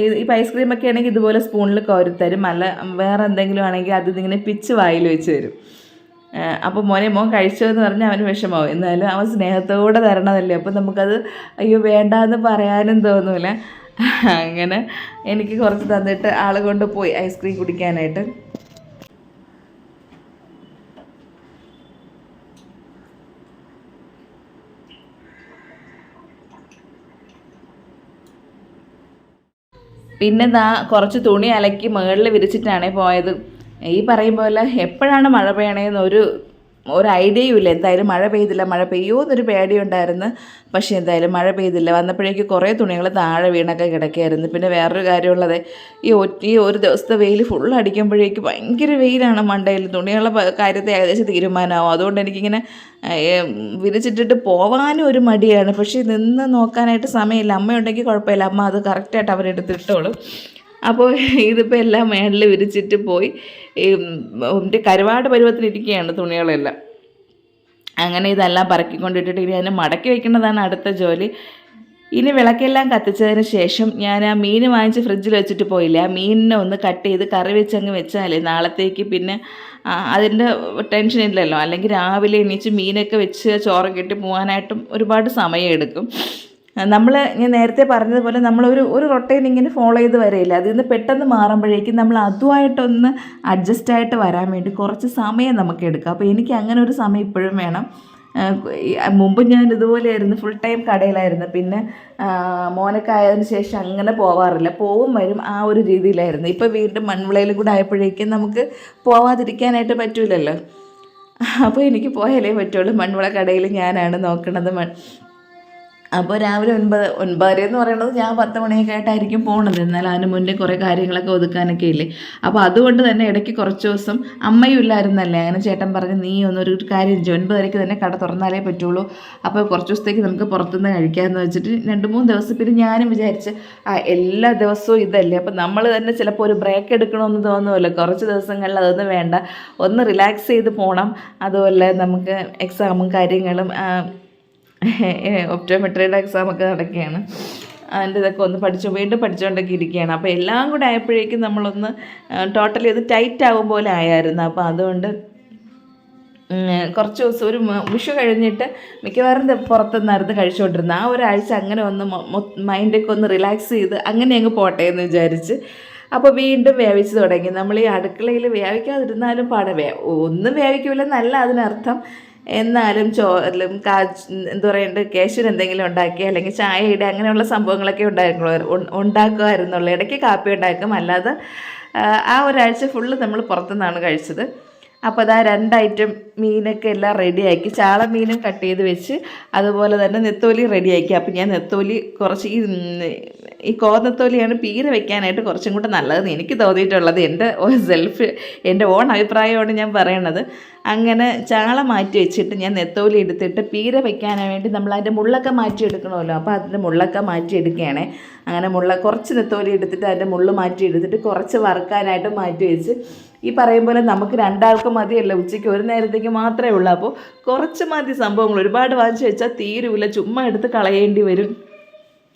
ഈ ഐസ്ക്രീമൊക്കെ ആണെങ്കിൽ ഇതുപോലെ സ്പൂണിൽ കോരിത്തരും അല്ല വേറെ എന്തെങ്കിലും ആണെങ്കിൽ അത് ഇങ്ങനെ പിച്ച് വായിൽ വെച്ച് തരും. അപ്പോൾ മോനെ മോൻ കഴിച്ചോ എന്ന് പറഞ്ഞാൽ അവന് വിഷമാവും. എന്നാലും അവൻ സ്നേഹത്തോടെ തരണതല്ലേ. അപ്പോൾ നമുക്കത് അയ്യോ വേണ്ട എന്ന് പറയാനും തോന്നൂല. അങ്ങനെ എനിക്ക് കുറച്ച് തന്നിട്ട് ആൾ കൊണ്ട് പോയി ഐസ്ക്രീം കുടിക്കാനായിട്ട്. പിന്നെ ദാ കുറച്ച് തുണി അലക്കി മുകളിൽ വിരിച്ചിട്ടാണ് പോയത്. ഈ പറയും പോലെ എപ്പോഴാണ് മഴ പെയ്യണേന്ന് ഒരു ഒരു ഐഡിയയും ഇല്ല. എന്തായാലും മഴ പെയ്തില്ല. മഴ പെയ്യുമോ എന്നൊരു പേടിയുണ്ടായിരുന്നു. പക്ഷേ എന്തായാലും മഴ പെയ്തില്ല. വന്നപ്പോഴേക്ക് കുറേ തുണികൾ താഴെ വീണൊക്കെ കിടക്കുകയായിരുന്നു. പിന്നെ വേറൊരു കാര്യമുള്ളത് ഈ ഈ ഒരു ദിവസത്തെ വെയിൽ ഫുൾ അടിക്കുമ്പോഴേക്ക് ഭയങ്കര വെയിലാണ് മണ്ടയിൽ. തുണികളുടെ കാര്യത്തെ ഏകദേശം തീരുമാനമാവും. അതുകൊണ്ട് എനിക്കിങ്ങനെ വിരിച്ചിട്ടിട്ട് പോവാനും ഒരു മടിയാണ്. പക്ഷേ നിന്ന് നോക്കാനായിട്ട് സമയമില്ല. അമ്മയുണ്ടെങ്കിൽ കുഴപ്പമില്ല. അമ്മ അത് കറക്റ്റായിട്ട് അവരെടുത്തിട്ടോളും. അപ്പോൾ ഇതിപ്പോൾ എല്ലാം മേളിൽ വിരിച്ചിട്ട് പോയി. മറ്റേ കരുവാട് പരുവത്തിലിരിക്കുകയാണ് തുണികളെല്ലാം. അങ്ങനെ ഇതെല്ലാം പറക്കിക്കൊണ്ടിട്ടിട്ട് ഇനി അതിനെ മടക്കി വെക്കുന്നതാണ് അടുത്ത ജോലി. ഇനി വിളക്കെല്ലാം കത്തിച്ചതിന് ശേഷം ഞാൻ ആ മീൻ വാങ്ങിച്ച് ഫ്രിഡ്ജിൽ വെച്ചിട്ട് പോയില്ല. ആ മീനിനെ ഒന്ന് കട്ട് ചെയ്ത് കറി വെച്ചങ്ങ് വെച്ചാലേ നാളത്തേക്ക് പിന്നെ അതിന്റെ ടെൻഷൻ ഇല്ലല്ലോ. അല്ലെങ്കിൽ രാവിലെ എണീച്ച് മീനൊക്കെ വെച്ച് ചോറ് കെട്ടി പോകാനായിട്ടും ഒരുപാട് സമയമെടുക്കും. നമ്മൾ ഞാൻ നേരത്തെ പറഞ്ഞതുപോലെ നമ്മളൊരു ഒരു റൊട്ടീൻ ഇങ്ങനെ ഫോളോ ചെയ്ത് വരില്ല അതിൽ നിന്ന് പെട്ടെന്ന് മാറുമ്പോഴേക്കും നമ്മൾ അതുമായിട്ടൊന്ന് അഡ്ജസ്റ്റ് ആയിട്ട് വരാൻ വേണ്ടി കുറച്ച് സമയം നമുക്ക് എടുക്കാം. അപ്പോൾ എനിക്ക് അങ്ങനെ ഒരു സമയം ഇപ്പോഴും വേണം. മുമ്പ് ഞാൻ ഇതുപോലെയായിരുന്നു ഫുൾ ടൈം കടയിലായിരുന്നു. പിന്നെ മോനക്കായതിനു ശേഷം അങ്ങനെ പോവാറില്ല. പോവും വരും ആ ഒരു രീതിയിലായിരുന്നു. ഇപ്പോൾ വീണ്ടും മൺവിളയിലും കൂടെ ആയപ്പോഴേക്കും നമുക്ക് പോവാതിരിക്കാനായിട്ട് പറ്റൂലല്ലോ. അപ്പോൾ എനിക്ക് പോയാലേ പറ്റുള്ളൂ. മൺവിള കടയിൽ ഞാനാണ് നോക്കണത്. മൺ അപ്പോൾ രാവിലെ ഒൻപത് ഒൻപതര എന്ന് പറയുന്നത് ഞാൻ പത്ത് മണിയൊക്കെ ആയിട്ടായിരിക്കും പോകുന്നത് എന്നാൽ അതിന് മുന്നേ കുറേ കാര്യങ്ങളൊക്കെ ഒതുക്കാനൊക്കെ ഇല്ലേ? അപ്പോൾ അതുകൊണ്ട് തന്നെ ഇടയ്ക്ക് കുറച്ച് ദിവസം അമ്മയും ഇല്ലായിരുന്നല്ലേ? അങ്ങനെ ചേട്ടൻ പറഞ്ഞ് നീ ഒന്നൊരു കാര്യം ചെയ്യും. ഒൻപതരയ്ക്ക് തന്നെ കട തുറന്നാലേ പറ്റുള്ളൂ. അപ്പോൾ കുറച്ച് ദിവസത്തേക്ക് നമുക്ക് പുറത്തുനിന്ന് കഴിക്കാമെന്ന് വെച്ചിട്ട് രണ്ട് മൂന്ന് ദിവസം പിന്നെ ഞാനും വിചാരിച്ച് ആ എല്ലാ ദിവസവും ഇതല്ലേ? അപ്പോൾ നമ്മൾ തന്നെ ചിലപ്പോൾ ഒരു ബ്രേക്ക് എടുക്കണമെന്ന് തോന്നുമല്ലോ കുറച്ച് ദിവസങ്ങളിൽ അതൊന്നും വേണ്ട. ഒന്ന് റിലാക്സ് ചെയ്ത് പോകണം അതുപോലെ നമുക്ക് എക്സാമും കാര്യങ്ങളും ഒപ്റ്റോമെട്രിയുടെ എക്സാമൊക്കെ നടക്കുകയാണ്. അതിന്റെ ഇതൊക്കെ ഒന്ന് പഠിച്ചു വീണ്ടും പഠിച്ചുകൊണ്ടൊക്കെ ഇരിക്കുകയാണ്. അപ്പോൾ എല്ലാം കൂടെ ആയപ്പോഴേക്കും നമ്മളൊന്ന് ടോട്ടലി അത് ടൈറ്റ് ആകും പോലെ ആയായിരുന്നു. അപ്പോൾ അതുകൊണ്ട് കുറച്ച് ദിവസം ഒരു വിഷു കഴിഞ്ഞിട്ട് മിക്കവാറും പുറത്തുനിന്നായിരുന്നു കഴിച്ചുകൊണ്ടിരുന്നത്. ആ ഒരാഴ്ച അങ്ങനെ ഒന്ന് മൈൻഡൊക്കെ ഒന്ന് റിലാക്സ് ചെയ്ത് അങ്ങനെ അങ്ങ് പോട്ടെ എന്ന് വിചാരിച്ച് അപ്പോൾ വീണ്ടും വേവിച്ച് തുടങ്ങി. നമ്മൾ ഈ അടുക്കളയിൽ വേവിക്കാതിരുന്നാലും പാടെ. വേ ഒന്നും വേവിക്കില്ല എന്നല്ല അതിനർത്ഥം. എന്നാലും ചോറിലും കാജ് എന്താ പറയണ്ടത് കേശുവിന് എന്തെങ്കിലും ഉണ്ടാക്കി അല്ലെങ്കിൽ ചായ ഇടുക അങ്ങനെയുള്ള സംഭവങ്ങളൊക്കെ ഉണ്ടായിരുന്നു ഉണ്ടാക്കുമായിരുന്നുള്ളൂ. ഇടയ്ക്ക് കാപ്പി ഉണ്ടാക്കും. അല്ലാതെ ആ, ഒരാഴ്ച ഫുള്ള് നമ്മൾ പുറത്തുനിന്നാണ് കഴിച്ചത്. അപ്പോൾ അതാ രണ്ട് ഐറ്റം മീനൊക്കെ എല്ലാം റെഡിയാക്കി ചാള മീനും കട്ട് ചെയ്ത് വെച്ച് അതുപോലെ തന്നെ നെത്തോലി റെഡിയാക്കി അപ്പോൾ ഞാൻ നെത്തോലി കുറച്ച് ഈ ഈ കോന്നത്തോലിയാണ് പീര വെക്കാനായിട്ട് കുറച്ചും കൂടെ നല്ലതെന്ന് എനിക്ക് തോന്നിയിട്ടുള്ളത്. എന്റെ സെൽഫ് എന്റെ ഓൺ അഭിപ്രായമാണ് ഞാൻ പറയണത്. അങ്ങനെ ചാള മാറ്റി വെച്ചിട്ട് ഞാൻ നെത്തോലി എടുത്തിട്ട് പീര വയ്ക്കാൻ വേണ്ടി നമ്മൾ അതിന്റെ മുള്ളൊക്കെ മാറ്റി എടുക്കണമല്ലോ. അപ്പോൾ അതിന്റെ മുള്ളൊക്കെ മാറ്റി എടുക്കുകയാണേ. അങ്ങനെ മുള്ള കുറച്ച് നെത്തോലി എടുത്തിട്ട് അതിന്റെ മുള്ള് മാറ്റി എടുത്തിട്ട് കുറച്ച് വറുക്കാനായിട്ട് മാറ്റി വെച്ച് ഈ പറയും പോലെ നമുക്ക് രണ്ടാൾക്ക് മതിയല്ല ഉച്ചയ്ക്ക് ഒരു നേരത്തേക്ക് മാത്രമേ ഉള്ളൂ. അപ്പോൾ കുറച്ച് മതി സംഭവങ്ങൾ. ഒരുപാട് വാങ്ങിച്ച് വെച്ചാൽ തീരൂല ചുമ്മാ എടുത്ത് കളയേണ്ടി വരും.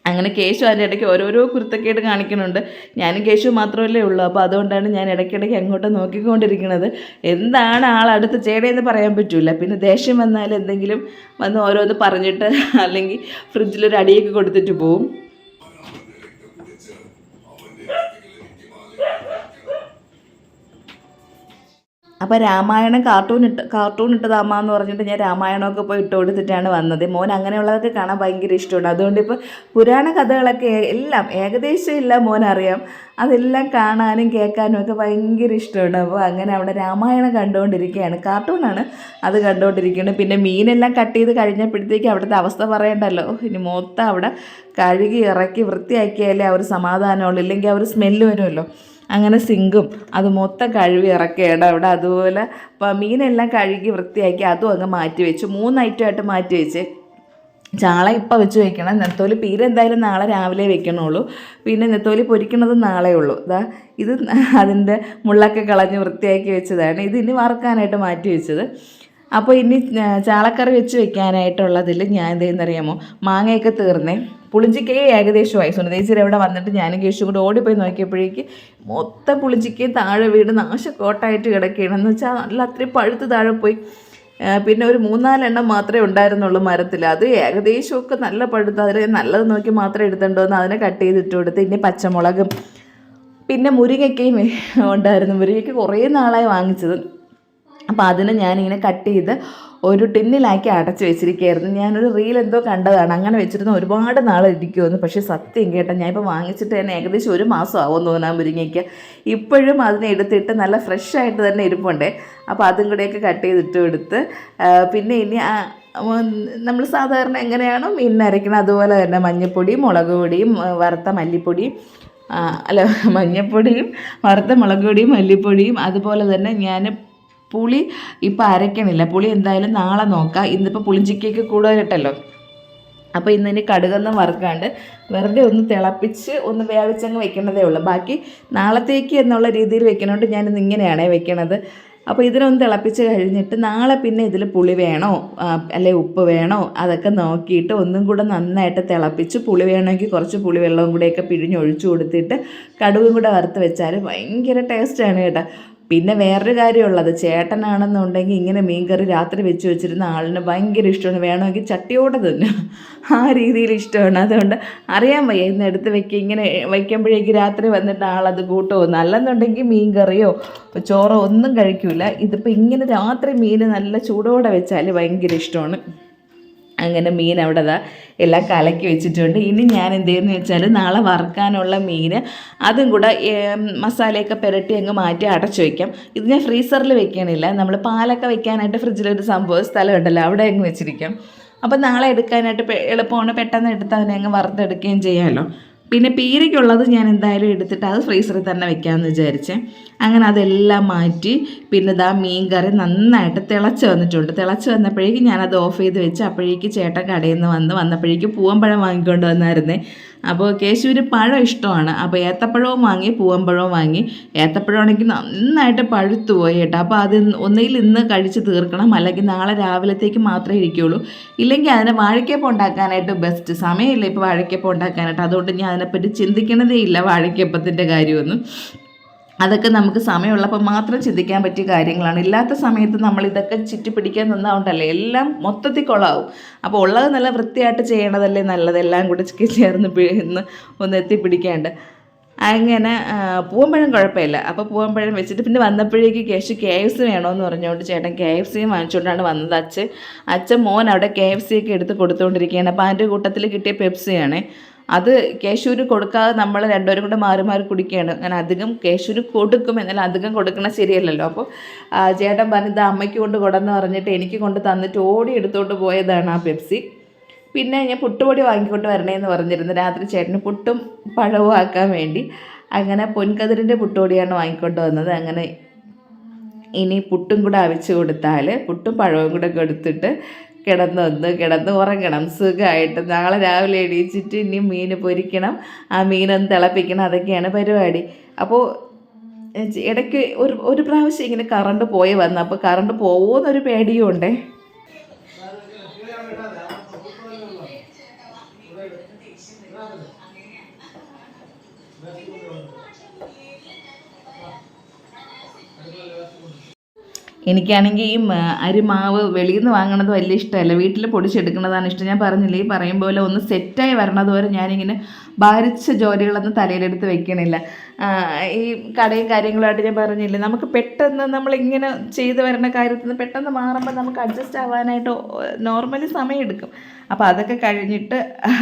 അങ്ങനെ കേശു അതിന്റെ ഇടയ്ക്ക് ഓരോരോ കുരുത്തക്കേട് കാണിക്കുന്നുണ്ട്. ഞാനും കേശു മാത്രമല്ലേ ഉള്ളൂ. അപ്പോൾ അതുകൊണ്ടാണ് ഞാൻ ഇടയ്ക്കിടയ്ക്ക് അങ്ങോട്ട് നോക്കിക്കൊണ്ടിരിക്കുന്നത്. എന്താണ് ആൾ അടുത്ത് ചേടേന്ന് പറയാൻ പറ്റില്ല പിന്നെ ദേഷ്യം വന്നാൽ എന്തെങ്കിലും വന്ന് ഓരോന്ന് പറഞ്ഞിട്ട് അല്ലെങ്കിൽ ഫ്രിഡ്ജിലൊരു അടിയൊക്കെ കൊടുത്തിട്ട് പോവും. അപ്പോൾ രാമായണം കാർട്ടൂൺ ഇട്ട് കാർട്ടൂൺ ഇട്ടതാമ്മ എന്ന് പറഞ്ഞിട്ട് ഞാൻ രാമായണമൊക്കെ പോയി ഇട്ട് കൊടുത്തിട്ടാണ് വന്നത്. മോൻ അങ്ങനെയുള്ളതൊക്കെ കാണാൻ ഭയങ്കര ഇഷ്ടമുണ്ട്. അതുകൊണ്ട് ഇപ്പോൾ പുരാണ കഥകളൊക്കെ എല്ലാം ഏകദേശം എല്ലാം മോൻ അറിയാം. അതെല്ലാം കാണാനും കേൾക്കാനും ഒക്കെ ഭയങ്കര ഇഷ്ടമാണ് അപ്പോൾ അങ്ങനെ അവിടെ രാമായണം കണ്ടുകൊണ്ടിരിക്കുകയാണ്. കാർട്ടൂണാണ് അത് കണ്ടുകൊണ്ടിരിക്കുന്നത്. പിന്നെ മീനെല്ലാം കട്ട് ചെയ്ത് കഴിഞ്ഞപ്പോഴത്തേക്ക് അവിടുത്തെ അവസ്ഥ പറയണ്ടല്ലോ. ഇനി മൊത്തം അവിടെ കഴുകി ഇറക്കി വൃത്തിയാക്കിയാലേ ആ ഒരു സമാധാനമുള്ളൂ. ഇല്ലെങ്കിൽ ആ ഒരു സ്മെല്ല് വരുമല്ലോ. അങ്ങനെ സിങ്കും അത് മൊത്തം കഴുകി ഇറക്കിയാണ് അവിടെ. അതുപോലെ മീനെല്ലാം കഴുകി വൃത്തിയാക്കി അതും അങ്ങ് മാറ്റി വെച്ചു. മൂന്ന് ഐറ്റമായിട്ട് മാറ്റി വെച്ച്. ചാള ഇപ്പം വെച്ച് വെക്കണം. നെത്തോലി പീര എന്തായാലും നാളെ രാവിലെ വെക്കണുള്ളൂ. പിന്നെ നെത്തോലി പൊരിക്കണത് നാളെ ഉള്ളൂ. ഇതാ ഇത് അതിന്റെ മുള്ളൊക്കെ കളഞ്ഞ് വൃത്തിയാക്കി വെച്ചതാണ്. ഇത് ഇനി വറുക്കാനായിട്ട് മാറ്റി വെച്ചത്. അപ്പോൾ ഇനി ചാളക്കറി വെച്ച് വെക്കാനായിട്ടുള്ളതിൽ ഞാൻ എന്ത് ചെയ്യുന്നറിയാമോ മാങ്ങയൊക്കെ തീർന്നേ. പുളിഞ്ചിക്കയെ ഏകദേശമായി സുനദേശ്വരി അവിടെ വന്നിട്ട് ഞാനും കേശു കൂടെ ഓടിപ്പോയി നോക്കിയപ്പോഴേക്ക് മൊത്തം പുളിഞ്ചിക്കയും താഴെ വീട് നാശക്കോട്ടായിട്ട് കിടക്കുകയാണെന്ന് വെച്ചാൽ നല്ല അത്രയും പഴുത്ത് താഴെ പോയി. പിന്നെ ഒരു മൂന്നാലെണ്ണം മാത്രമേ ഉണ്ടായിരുന്നുള്ളൂ മരത്തിൽ. അത് ഏകദേശമൊക്കെ നല്ല പഴുത്ത് അതിൽ നല്ലത് നോക്കി മാത്രം എടുത്തുണ്ടോ എന്ന് അതിനെ കട്ട് ചെയ്തിട്ട് കൊടുത്ത്. ഇനി പച്ചമുളകും പിന്നെ മുരിങ്ങയ്ക്കയും ഉണ്ടായിരുന്നു. മുരിങ്ങയ്ക്ക് കുറേ നാളായി വാങ്ങിച്ചത്. അപ്പോൾ അതിനെ ഞാനിങ്ങനെ കട്ട് ചെയ്ത് ഒരു ടിന്നിലാക്കി അടച്ച് വെച്ചിരിക്കുകയായിരുന്നു. ഞാനൊരു റീൽ എന്തോ കണ്ടതാണ്. അങ്ങനെ വെച്ചിരുന്ന ഒരുപാട് നാൾ ഇരിക്കുമെന്ന് പക്ഷേ സത്യം കേട്ടോ ഞാനിപ്പോൾ വാങ്ങിച്ചിട്ട് തന്നെ ഏകദേശം ഒരു മാസം ആവുമെന്ന് തോന്നാൻ മുരിങ്ങയ്ക്ക് ഇപ്പോഴും അതിനെ എടുത്തിട്ട് നല്ല ഫ്രഷ് ആയിട്ട് തന്നെ ഇരിപ്പുണ്ടേ. അപ്പോൾ അതും കൂടെയൊക്കെ കട്ട് ചെയ്തിട്ട് എടുത്ത് പിന്നെ ഇനി നമ്മൾ സാധാരണ എങ്ങനെയാണോ മീൻ അരയ്ക്കണം അതുപോലെ തന്നെ മഞ്ഞൾപ്പൊടിയും മുളക് പൊടിയും വറുത്ത മല്ലിപ്പൊടിയും അല്ല മഞ്ഞൾപ്പൊടിയും വറുത്ത മുളക് പൊടിയും മല്ലിപ്പൊടിയും അതുപോലെ തന്നെ ഞാൻ പുളി ഇപ്പം അരയ്ക്കണില്ല പുളി എന്തായാലും നാളെ നോക്കാം. ഇന്നിപ്പോൾ പുളിഞ്ചിക്കയ്ക്ക് കൂടുതലിട്ടല്ലോ അപ്പോൾ ഇന്നിനി കടുകൊന്നും വറുക്കാണ്ട് വെറുതെ ഒന്ന് തിളപ്പിച്ച് ഒന്ന് വേവിച്ചങ്ങ് വെക്കേണ്ടതേ ഉള്ളൂ. ബാക്കി നാളത്തേക്ക് എന്നുള്ള രീതിയിൽ വെക്കണോണ്ട് ഞാനിന്ന് ഇങ്ങനെയാണ് വെക്കണത്. അപ്പോൾ ഇതിനൊന്ന് തിളപ്പിച്ച് കഴിഞ്ഞിട്ട് നാളെ പിന്നെ ഇതിൽ പുളി വേണോ? അല്ലെ ഉപ്പ് വേണോ? അതൊക്കെ നോക്കിയിട്ട് ഒന്നും കൂടെ നന്നായിട്ട് തിളപ്പിച്ച് പുളി വേണമെങ്കിൽ കുറച്ച് പുളി വെള്ളവും കൂടെയൊക്കെ പിഴിഞ്ഞൊഴിച്ചു കൊടുത്തിട്ട് കടുവും കൂടെ വറുത്ത് വെച്ചാൽ ഭയങ്കര ടേസ്റ്റാണ് കേട്ടോ. പിന്നെ വേറൊരു കാര്യമുള്ളത് ചേട്ടനാണെന്നുണ്ടെങ്കിൽ ഇങ്ങനെ മീൻകറി രാത്രി വെച്ച് വെച്ചിരുന്ന ആളിന് ഭയങ്കര ഇഷ്ടമാണ്. വേണമെങ്കിൽ ചട്ടിയോടെ തന്നെ. ആ രീതിയിൽ ഇഷ്ടമാണ്. അതുകൊണ്ട് അറിയാൻ വയ്യ. ഇന്ന് എടുത്ത് വെക്കുക ഇങ്ങനെ വയ്ക്കുമ്പോഴേക്ക് രാത്രി വന്നിട്ട് ആളത് കൂട്ടുമോ അല്ലെന്നുണ്ടെങ്കിൽ മീൻ കറിയോ ചോറോ ഒന്നും കഴിക്കില്ല ഇതിപ്പോൾ ഇങ്ങനെ രാത്രി മീൻ നല്ല ചൂടോടെ വെച്ചാൽ ഭയങ്കര ഇഷ്ടമാണ്. അങ്ങനെ മീൻ അവിടെ ദാ എല്ലാം കലക്കി വെച്ചിട്ടുണ്ട്. ഇനി ഞാൻ എന്ത് ചെയ്യുന്നു വെച്ചാൽ നാളെ വറുക്കാനുള്ള മീൻ അതും കൂടെ മസാലയൊക്കെ പുരട്ടി അങ്ങ് മാറ്റി അടച്ചു വയ്ക്കാം ഇത് ഞാൻ ഫ്രീസറിൽ വെക്കണില്ല. നമ്മൾ പാലൊക്കെ വെക്കാനായിട്ട് ഫ്രിഡ്ജിലൊരു സംഭവം സ്ഥലം ഉണ്ടല്ലോ അവിടെ അങ്ങ് വെച്ചിരിക്കാം. അപ്പം നാളെ എടുക്കാനായിട്ട് എളുപ്പമാണ്. പെട്ടെന്ന് എടുത്ത് അതിനെ അങ്ങ് വറുത്തെടുക്കുകയും ചെയ്യാമല്ലോ. പിന്നെ പീരയ്ക്കുള്ളത് ഞാൻ എന്തായാലും എടുത്തിട്ട് അത് ഫ്രീസറിൽ തന്നെ വെക്കാമെന്ന് വിചാരിച്ചേ. അങ്ങനെ അതെല്ലാം മാറ്റി പിന്നെ ഇതാ മീൻ കറി നന്നായിട്ട് തിളച്ച് വന്നിട്ടുണ്ട്. തിളച്ച് വന്നപ്പോഴേക്കും ഞാനത് ഓഫ് ചെയ്ത് വെച്ച് അപ്പോഴേക്ക് ചേട്ടൻ കടയിൽ നിന്ന് വന്ന് വന്നപ്പോഴേക്കും പൂവമ്പഴം വാങ്ങിക്കൊണ്ട് വന്നായിരുന്നേ. അപ്പോൾ കേശുവിന് പഴം ഇഷ്ടമാണ്. അപ്പോൾ ഏത്തപ്പഴവും വാങ്ങി പൂവമ്പഴവും വാങ്ങി. ഏത്തപ്പഴമാണെങ്കിൽ നന്നായിട്ട് പഴുത്തു പോയി കേട്ടോ. അപ്പോൾ അത് ഒന്നുകിൽ ഇന്ന് കഴിച്ച് തീർക്കണം അല്ലെങ്കിൽ നാളെ രാവിലത്തേക്ക് മാത്രമേ ഇരിക്കുകയുള്ളൂ ഇല്ലെങ്കിൽ അതിനെ വാഴയ്ക്കപ്പം ഉണ്ടാക്കാനായിട്ട് ബെസ്റ്റ് സമയമില്ല ഇപ്പോൾ വാഴയ്ക്കപ്പം ഉണ്ടാക്കാനായിട്ട്. അതുകൊണ്ട് ഞാൻ അതിനെപ്പറ്റി ചിന്തിക്കണതേ ഇല്ല വാഴയ്ക്കപ്പത്തിന്റെ കാര്യമൊന്നും. അതൊക്കെ നമുക്ക് സമയമുള്ളപ്പോൾ മാത്രം ചിന്തിക്കാൻ പറ്റിയ കാര്യങ്ങളാണ്. ഇല്ലാത്ത സമയത്ത് നമ്മൾ ഇതൊക്കെ ചുറ്റി പിടിക്കാൻ നിന്നാണ്ടല്ലേ എല്ലാം മൊത്തത്തിൽ കൊളാവും. അപ്പോൾ ഉള്ളത് നല്ല വൃത്തിയായിട്ട് ചെയ്യണതല്ലേ നല്ലത്? എല്ലാം കൂടെ ചേർന്ന് ഒന്ന് ഒന്ന് എത്തിപ്പിടിക്കാണ്ട്. അങ്ങനെ പൂവമ്പഴം കുഴപ്പമില്ല. അപ്പോൾ പൂവമ്പഴം വെച്ചിട്ട് പിന്നെ വന്നപ്പോഴേക്ക് കേശു കെ എഫ് സി വേണമെന്ന് പറഞ്ഞുകൊണ്ട് ചേട്ടൻ കെ എഫ് സിയും വാങ്ങിച്ചുകൊണ്ടാണ് വന്നത്. അച്ഛൻ അച്ഛൻ മോൻ അവിടെ കെ എഫ് സി ഒക്കെ എടുത്ത് കൊടുത്തുകൊണ്ടിരിക്കുകയാണ് അപ്പോൾ അതിന്റെ കൂട്ടത്തിൽ കിട്ടിയ പെപ്സിയാണ് അത് കേശൂര് കൊടുക്കാതെ നമ്മൾ രണ്ടുപേരും കൂടെ മാറി മാറി കുടിക്കുകയാണ്. അങ്ങനെ അധികം കേശൂര് കൊടുക്കും എന്നാൽ അധികം കൊടുക്കണ ശരിയല്ലല്ലോ. അപ്പോൾ ചേട്ടൻ പറഞ്ഞത് അമ്മയ്ക്ക് കൊണ്ട് കൊടന്ന് പറഞ്ഞിട്ട് എനിക്ക് കൊണ്ട് തന്നിട്ട് ഓടി എടുത്തോണ്ട് പോയതാണ് ആ പെപ്സി. പിന്നെ ഞാൻ പുട്ടുപൊടി വാങ്ങിക്കൊണ്ട് വരണേന്ന് പറഞ്ഞിരുന്നു. രാത്രി ചേട്ടന് പുട്ടും പഴവും ആക്കാൻ വേണ്ടി. അങ്ങനെ പൊൻകതിരിന്റെ പുട്ടുപൊടിയാണ് വാങ്ങിക്കൊണ്ട് വന്നത്. അങ്ങനെ ഇനി പുട്ടും കൂടെ അവിച്ച് കൊടുത്താൽ പുട്ടും പഴവും കൂടെ കൊടുത്തിട്ട് കിടന്നൊന്ന് കിടന്ന് ഉറങ്ങണം. സുഖമായിട്ട് നാളെ രാവിലെ എണീച്ചിട്ട് ഇനി മീൻ പൊരിക്കണം. ആ മീനൊന്ന് തിളപ്പിക്കണം. അതൊക്കെയാണ് പരിപാടി. അപ്പോൾ ഇടയ്ക്ക് ഒരു ഒരു പ്രാവശ്യം ഇങ്ങനെ കറണ്ട് പോയി വന്നു. അപ്പോൾ കറണ്ട് പോകുമെന്നൊരു പേടിയും എനിക്കാണെങ്കിൽ ഈ അരിമാവ് വെളിയിൽ നിന്ന് വാങ്ങണത് വലിയ ഇഷ്ടമല്ല. വീട്ടിൽ പൊടിച്ചെടുക്കുന്നതാണ് ഇഷ്ടം. ഞാൻ പറഞ്ഞില്ലേ ഈ പറയും പോലെ ഒന്ന് സെറ്റായി വരണത് വരെ ഞാനിങ്ങനെ ഭാരിച്ച ജോലികളൊന്നും തലയിലെടുത്ത് വെക്കണില്ല. ഈ കടയും കാര്യങ്ങളുമായിട്ട് ഞാൻ പറഞ്ഞില്ലേ നമുക്ക് പെട്ടെന്ന് നമ്മളിങ്ങനെ ചെയ്തു വരുന്ന കാര്യത്തിൽ നിന്ന് പെട്ടെന്ന് മാറുമ്പോൾ നമുക്ക് അഡ്ജസ്റ്റ് ആവാനായിട്ട് നോർമലി സമയമെടുക്കും. അപ്പോൾ അതൊക്കെ കഴിഞ്ഞിട്ട്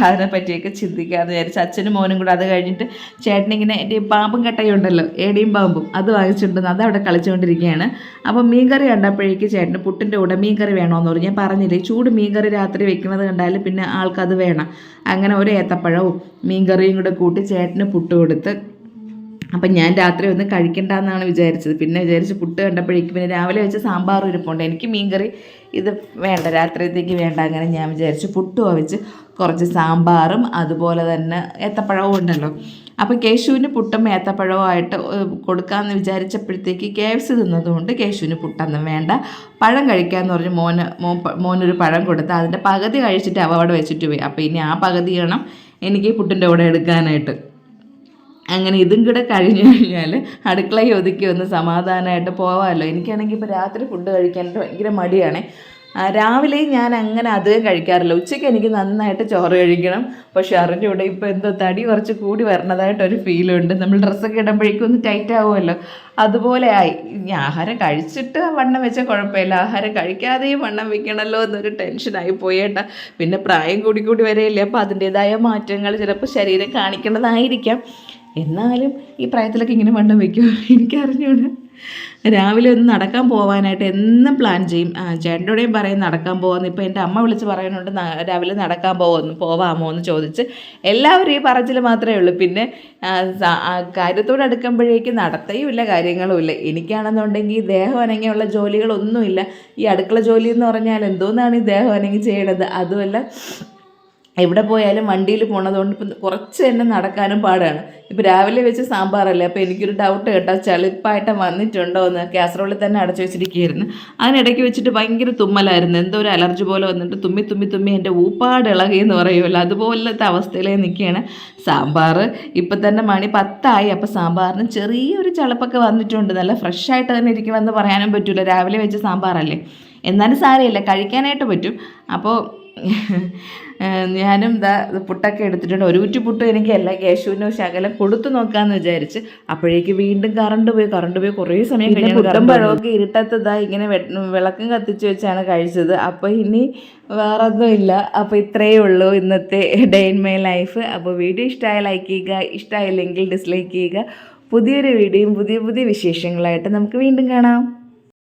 അതിനെ പറ്റിയൊക്കെ ചിന്തിക്കാമെന്ന് വിചാരിച്ചു അച്ഛനും മോനും കൂടെ അത് കഴിഞ്ഞിട്ട് ചേട്ടനിങ്ങനെ എന്റെ പാമ്പും കട്ടയുണ്ടല്ലോ ഏടിയും പാമ്പും അത് വാങ്ങിച്ചിട്ടുണ്ടെന്ന് അത് അവിടെ കളിച്ചുകൊണ്ടിരിക്കുകയാണ്. അപ്പോൾ മീൻകറി കണ്ടപ്പോഴേക്ക് ചേട്ടന് പുട്ടിന്റെ കൂടെ മീൻകറി വേണമെന്ന് പറഞ്ഞു. ഞാൻ പറഞ്ഞില്ലേ ചൂട് മീൻകറി രാത്രി വെക്കുന്നത് കണ്ടാൽ പിന്നെ ആൾക്കത് വേണം. അങ്ങനെ ഒരു ഏത്തപ്പഴവും മീൻകറിയും കൂടെ കൂട്ടി ചേട്ടന് പുട്ട് കൊടുത്ത് അപ്പം ഞാൻ രാത്രി ഒന്നും കഴിക്കണ്ടെന്നാണ് വിചാരിച്ചത്. പിന്നെ വിചാരിച്ച് പുട്ട് കണ്ടപ്പോഴേക്കും പിന്നെ രാവിലെ വെച്ച സാമ്പാർ ഇരിപ്പുണ്ട് എനിക്ക് മീൻകറി ഇത് വേണ്ട രാത്രിയത്തേക്ക് വേണ്ട അങ്ങനെ ഞാൻ വിചാരിച്ചു പുട്ട് വെച്ച് കുറച്ച് സാമ്പാറും അതുപോലെ തന്നെ ഏത്തപ്പഴവും ഉണ്ടല്ലോ. അപ്പം കേശുവിന് പുട്ടും ഏത്തപ്പഴവും ആയിട്ട് കൊടുക്കാമെന്ന് വിചാരിച്ചപ്പോഴത്തേക്ക് കെ എഫ് സി തിന്നതുകൊണ്ട് കേശുവിന് പുട്ടൊന്നും വേണ്ട. പഴം കഴിക്കാമെന്ന് പറഞ്ഞ് മോന് മോനൊരു പഴം കൊടുത്ത് അതിന്റെ പകുതി കഴിച്ചിട്ട് അവ അവിടെ വെച്ചിട്ട് പോയി. അപ്പോൾ ഇനി ആ പകുതി വേണം എനിക്ക് പുട്ടിന്റെ കൂടെ എടുക്കാനായിട്ട്. അങ്ങനെ ഇതും കൂടെ കഴിഞ്ഞു കഴിഞ്ഞാൽ അടുക്കളയിൽ ഒതുക്കി ഒന്ന് സമാധാനമായിട്ട് പോവാമല്ലോ. എനിക്കാണെങ്കിൽ ഇപ്പോൾ രാത്രി ഫുഡ് കഴിക്കാനായിട്ട് ഭയങ്കര മടിയാണേ. രാവിലെ ഞാൻ അങ്ങനെ അധികം കഴിക്കാറില്ല. ഉച്ചയ്ക്ക് എനിക്ക് നന്നായിട്ട് ചോറ് കഴിക്കണം. പക്ഷേ അറിഞ്ഞു കൂടെ ഇപ്പോൾ എന്തോ തടി കുറച്ച് കൂടി വരണതായിട്ടൊരു ഫീലുണ്ട് നമ്മൾ ഡ്രസ്സൊക്കെ ഇടുമ്പോഴേക്കും ഒന്ന് ടൈറ്റ് ആവുമല്ലോ. അതുപോലെ ആയി. ആഹാരം കഴിച്ചിട്ട് വണ്ണം വെച്ചാൽ കുഴപ്പമില്ല. ആഹാരം കഴിക്കാതെയും വണ്ണം വെക്കണമല്ലോ എന്നൊരു ടെൻഷനായി പോയേട്ടാ പിന്നെ പ്രായം കൂടി കൂടി വരെയില്ലേ? അപ്പോൾ അതിന്റേതായ മാറ്റങ്ങൾ ചിലപ്പോൾ ശരീരം കാണിക്കേണ്ടതായിരിക്കാം എന്നാലും ഈ പ്രായത്തിലൊക്കെ ഇങ്ങനെ വണ്ണം വെക്കുമോ എനിക്കറിഞ്ഞൂട്. രാവിലെ ഒന്ന് നടക്കാൻ പോകാനായിട്ട് എന്നും പ്ലാൻ ചെയ്യും. ചേട്ടന്റെയും പറയും നടക്കാൻ പോകാമെന്ന് ഇപ്പോൾ എന്റെ അമ്മ വിളിച്ച് പറയുന്നുണ്ട് രാവിലെ നടക്കാൻ പോകുന്നു പോവാമോ എന്ന് ചോദിച്ച്. എല്ലാവരും ഈ പറച്ചിൽ മാത്രമേ ഉള്ളൂ. പിന്നെ കാര്യത്തോട് അടുക്കുമ്പോഴേക്ക് നടത്തയും ഇല്ല കാര്യങ്ങളും ഇല്ല. എനിക്കാണെന്നുണ്ടെങ്കിൽ ദേഹം അനങ്ങിയുള്ള ജോലികളൊന്നുമില്ല. ഈ അടുക്കള ജോലി എന്ന് പറഞ്ഞാൽ എന്തോന്നാണ് ഈ ദേഹം അനങ്ങി ചെയ്യണത്? അതുമല്ല എവിടെ പോയാലും വണ്ടിയിൽ പോണതുകൊണ്ട് ഇപ്പം കുറച്ച് തന്നെ നടക്കാനും പാടാണ്. ഇപ്പം രാവിലെ വെച്ച് സാമ്പാറല്ലേ അപ്പോൾ എനിക്കൊരു ഡൗട്ട് കേട്ടോ ചളിപ്പായിട്ട് വന്നിട്ടുണ്ടോ എന്ന്. കാസറോളിൽ തന്നെ അടച്ചു വെച്ചിരിക്കുകയായിരുന്നു. അതിനിടയ്ക്ക് വെച്ചിട്ട് ഭയങ്കര തുമ്മലായിരുന്നു. എന്തോ ഒരു അലർജി പോലെ വന്നിട്ട് തുമ്മി തുമ്മി തുമ്മി എന്റെ ഊപ്പാട് ഇളകി എന്ന് പറയുമല്ലോ. അതുപോലത്തെ അവസ്ഥയിലേ നിൽക്കുകയാണ്. സാമ്പാർ ഇപ്പം തന്നെ മണി പത്തായി. അപ്പോൾ സാമ്പാറിന് ചെറിയൊരു ചളപ്പൊക്കെ വന്നിട്ടുണ്ട്. നല്ല ഫ്രഷായിട്ട് തന്നെ ഇരിക്കണമെന്ന് പറയാനും പറ്റില്ല രാവിലെ വെച്ച് സാമ്പാറല്ലേ. എന്നാലും സാരമില്ല. കഴിക്കാനായിട്ട് പറ്റും. അപ്പോൾ ഞാനും ഇതാ പുട്ടൊക്കെ എടുത്തിട്ടുണ്ട്. ഒരു കുറ്റി പുട്ടും എല്ലാ കേശുവിനും ശകലം കൊടുത്തു നോക്കാന്ന് വിചാരിച്ച് അപ്പോഴേക്ക് വീണ്ടും കറണ്ട് പോയി കറണ്ട് പോയി കുറേ സമയം കഴിഞ്ഞ് പുട്ടും പഴമൊക്കെ ഇരുട്ടത്ത് ഇതാ ഇങ്ങനെ വിളക്കും കത്തിച്ച് വെച്ചാണ് കഴിച്ചത്. അപ്പോൾ ഇനി വേറെ ഒന്നും ഇല്ല. അപ്പോൾ ഇത്രയേ ഉള്ളൂ ഇന്നത്തെ ഡേ ഇൻ മൈ ലൈഫ് അപ്പോൾ വീഡിയോ ഇഷ്ടമായ ലൈക്ക് ചെയ്യുക ഇഷ്ടമായില്ലെങ്കിൽ ഡിസ്ലൈക്ക് ചെയ്യുക. പുതിയൊരു വീഡിയോയും പുതിയ പുതിയ വിശേഷങ്ങളായിട്ട് നമുക്ക് വീണ്ടും കാണാം.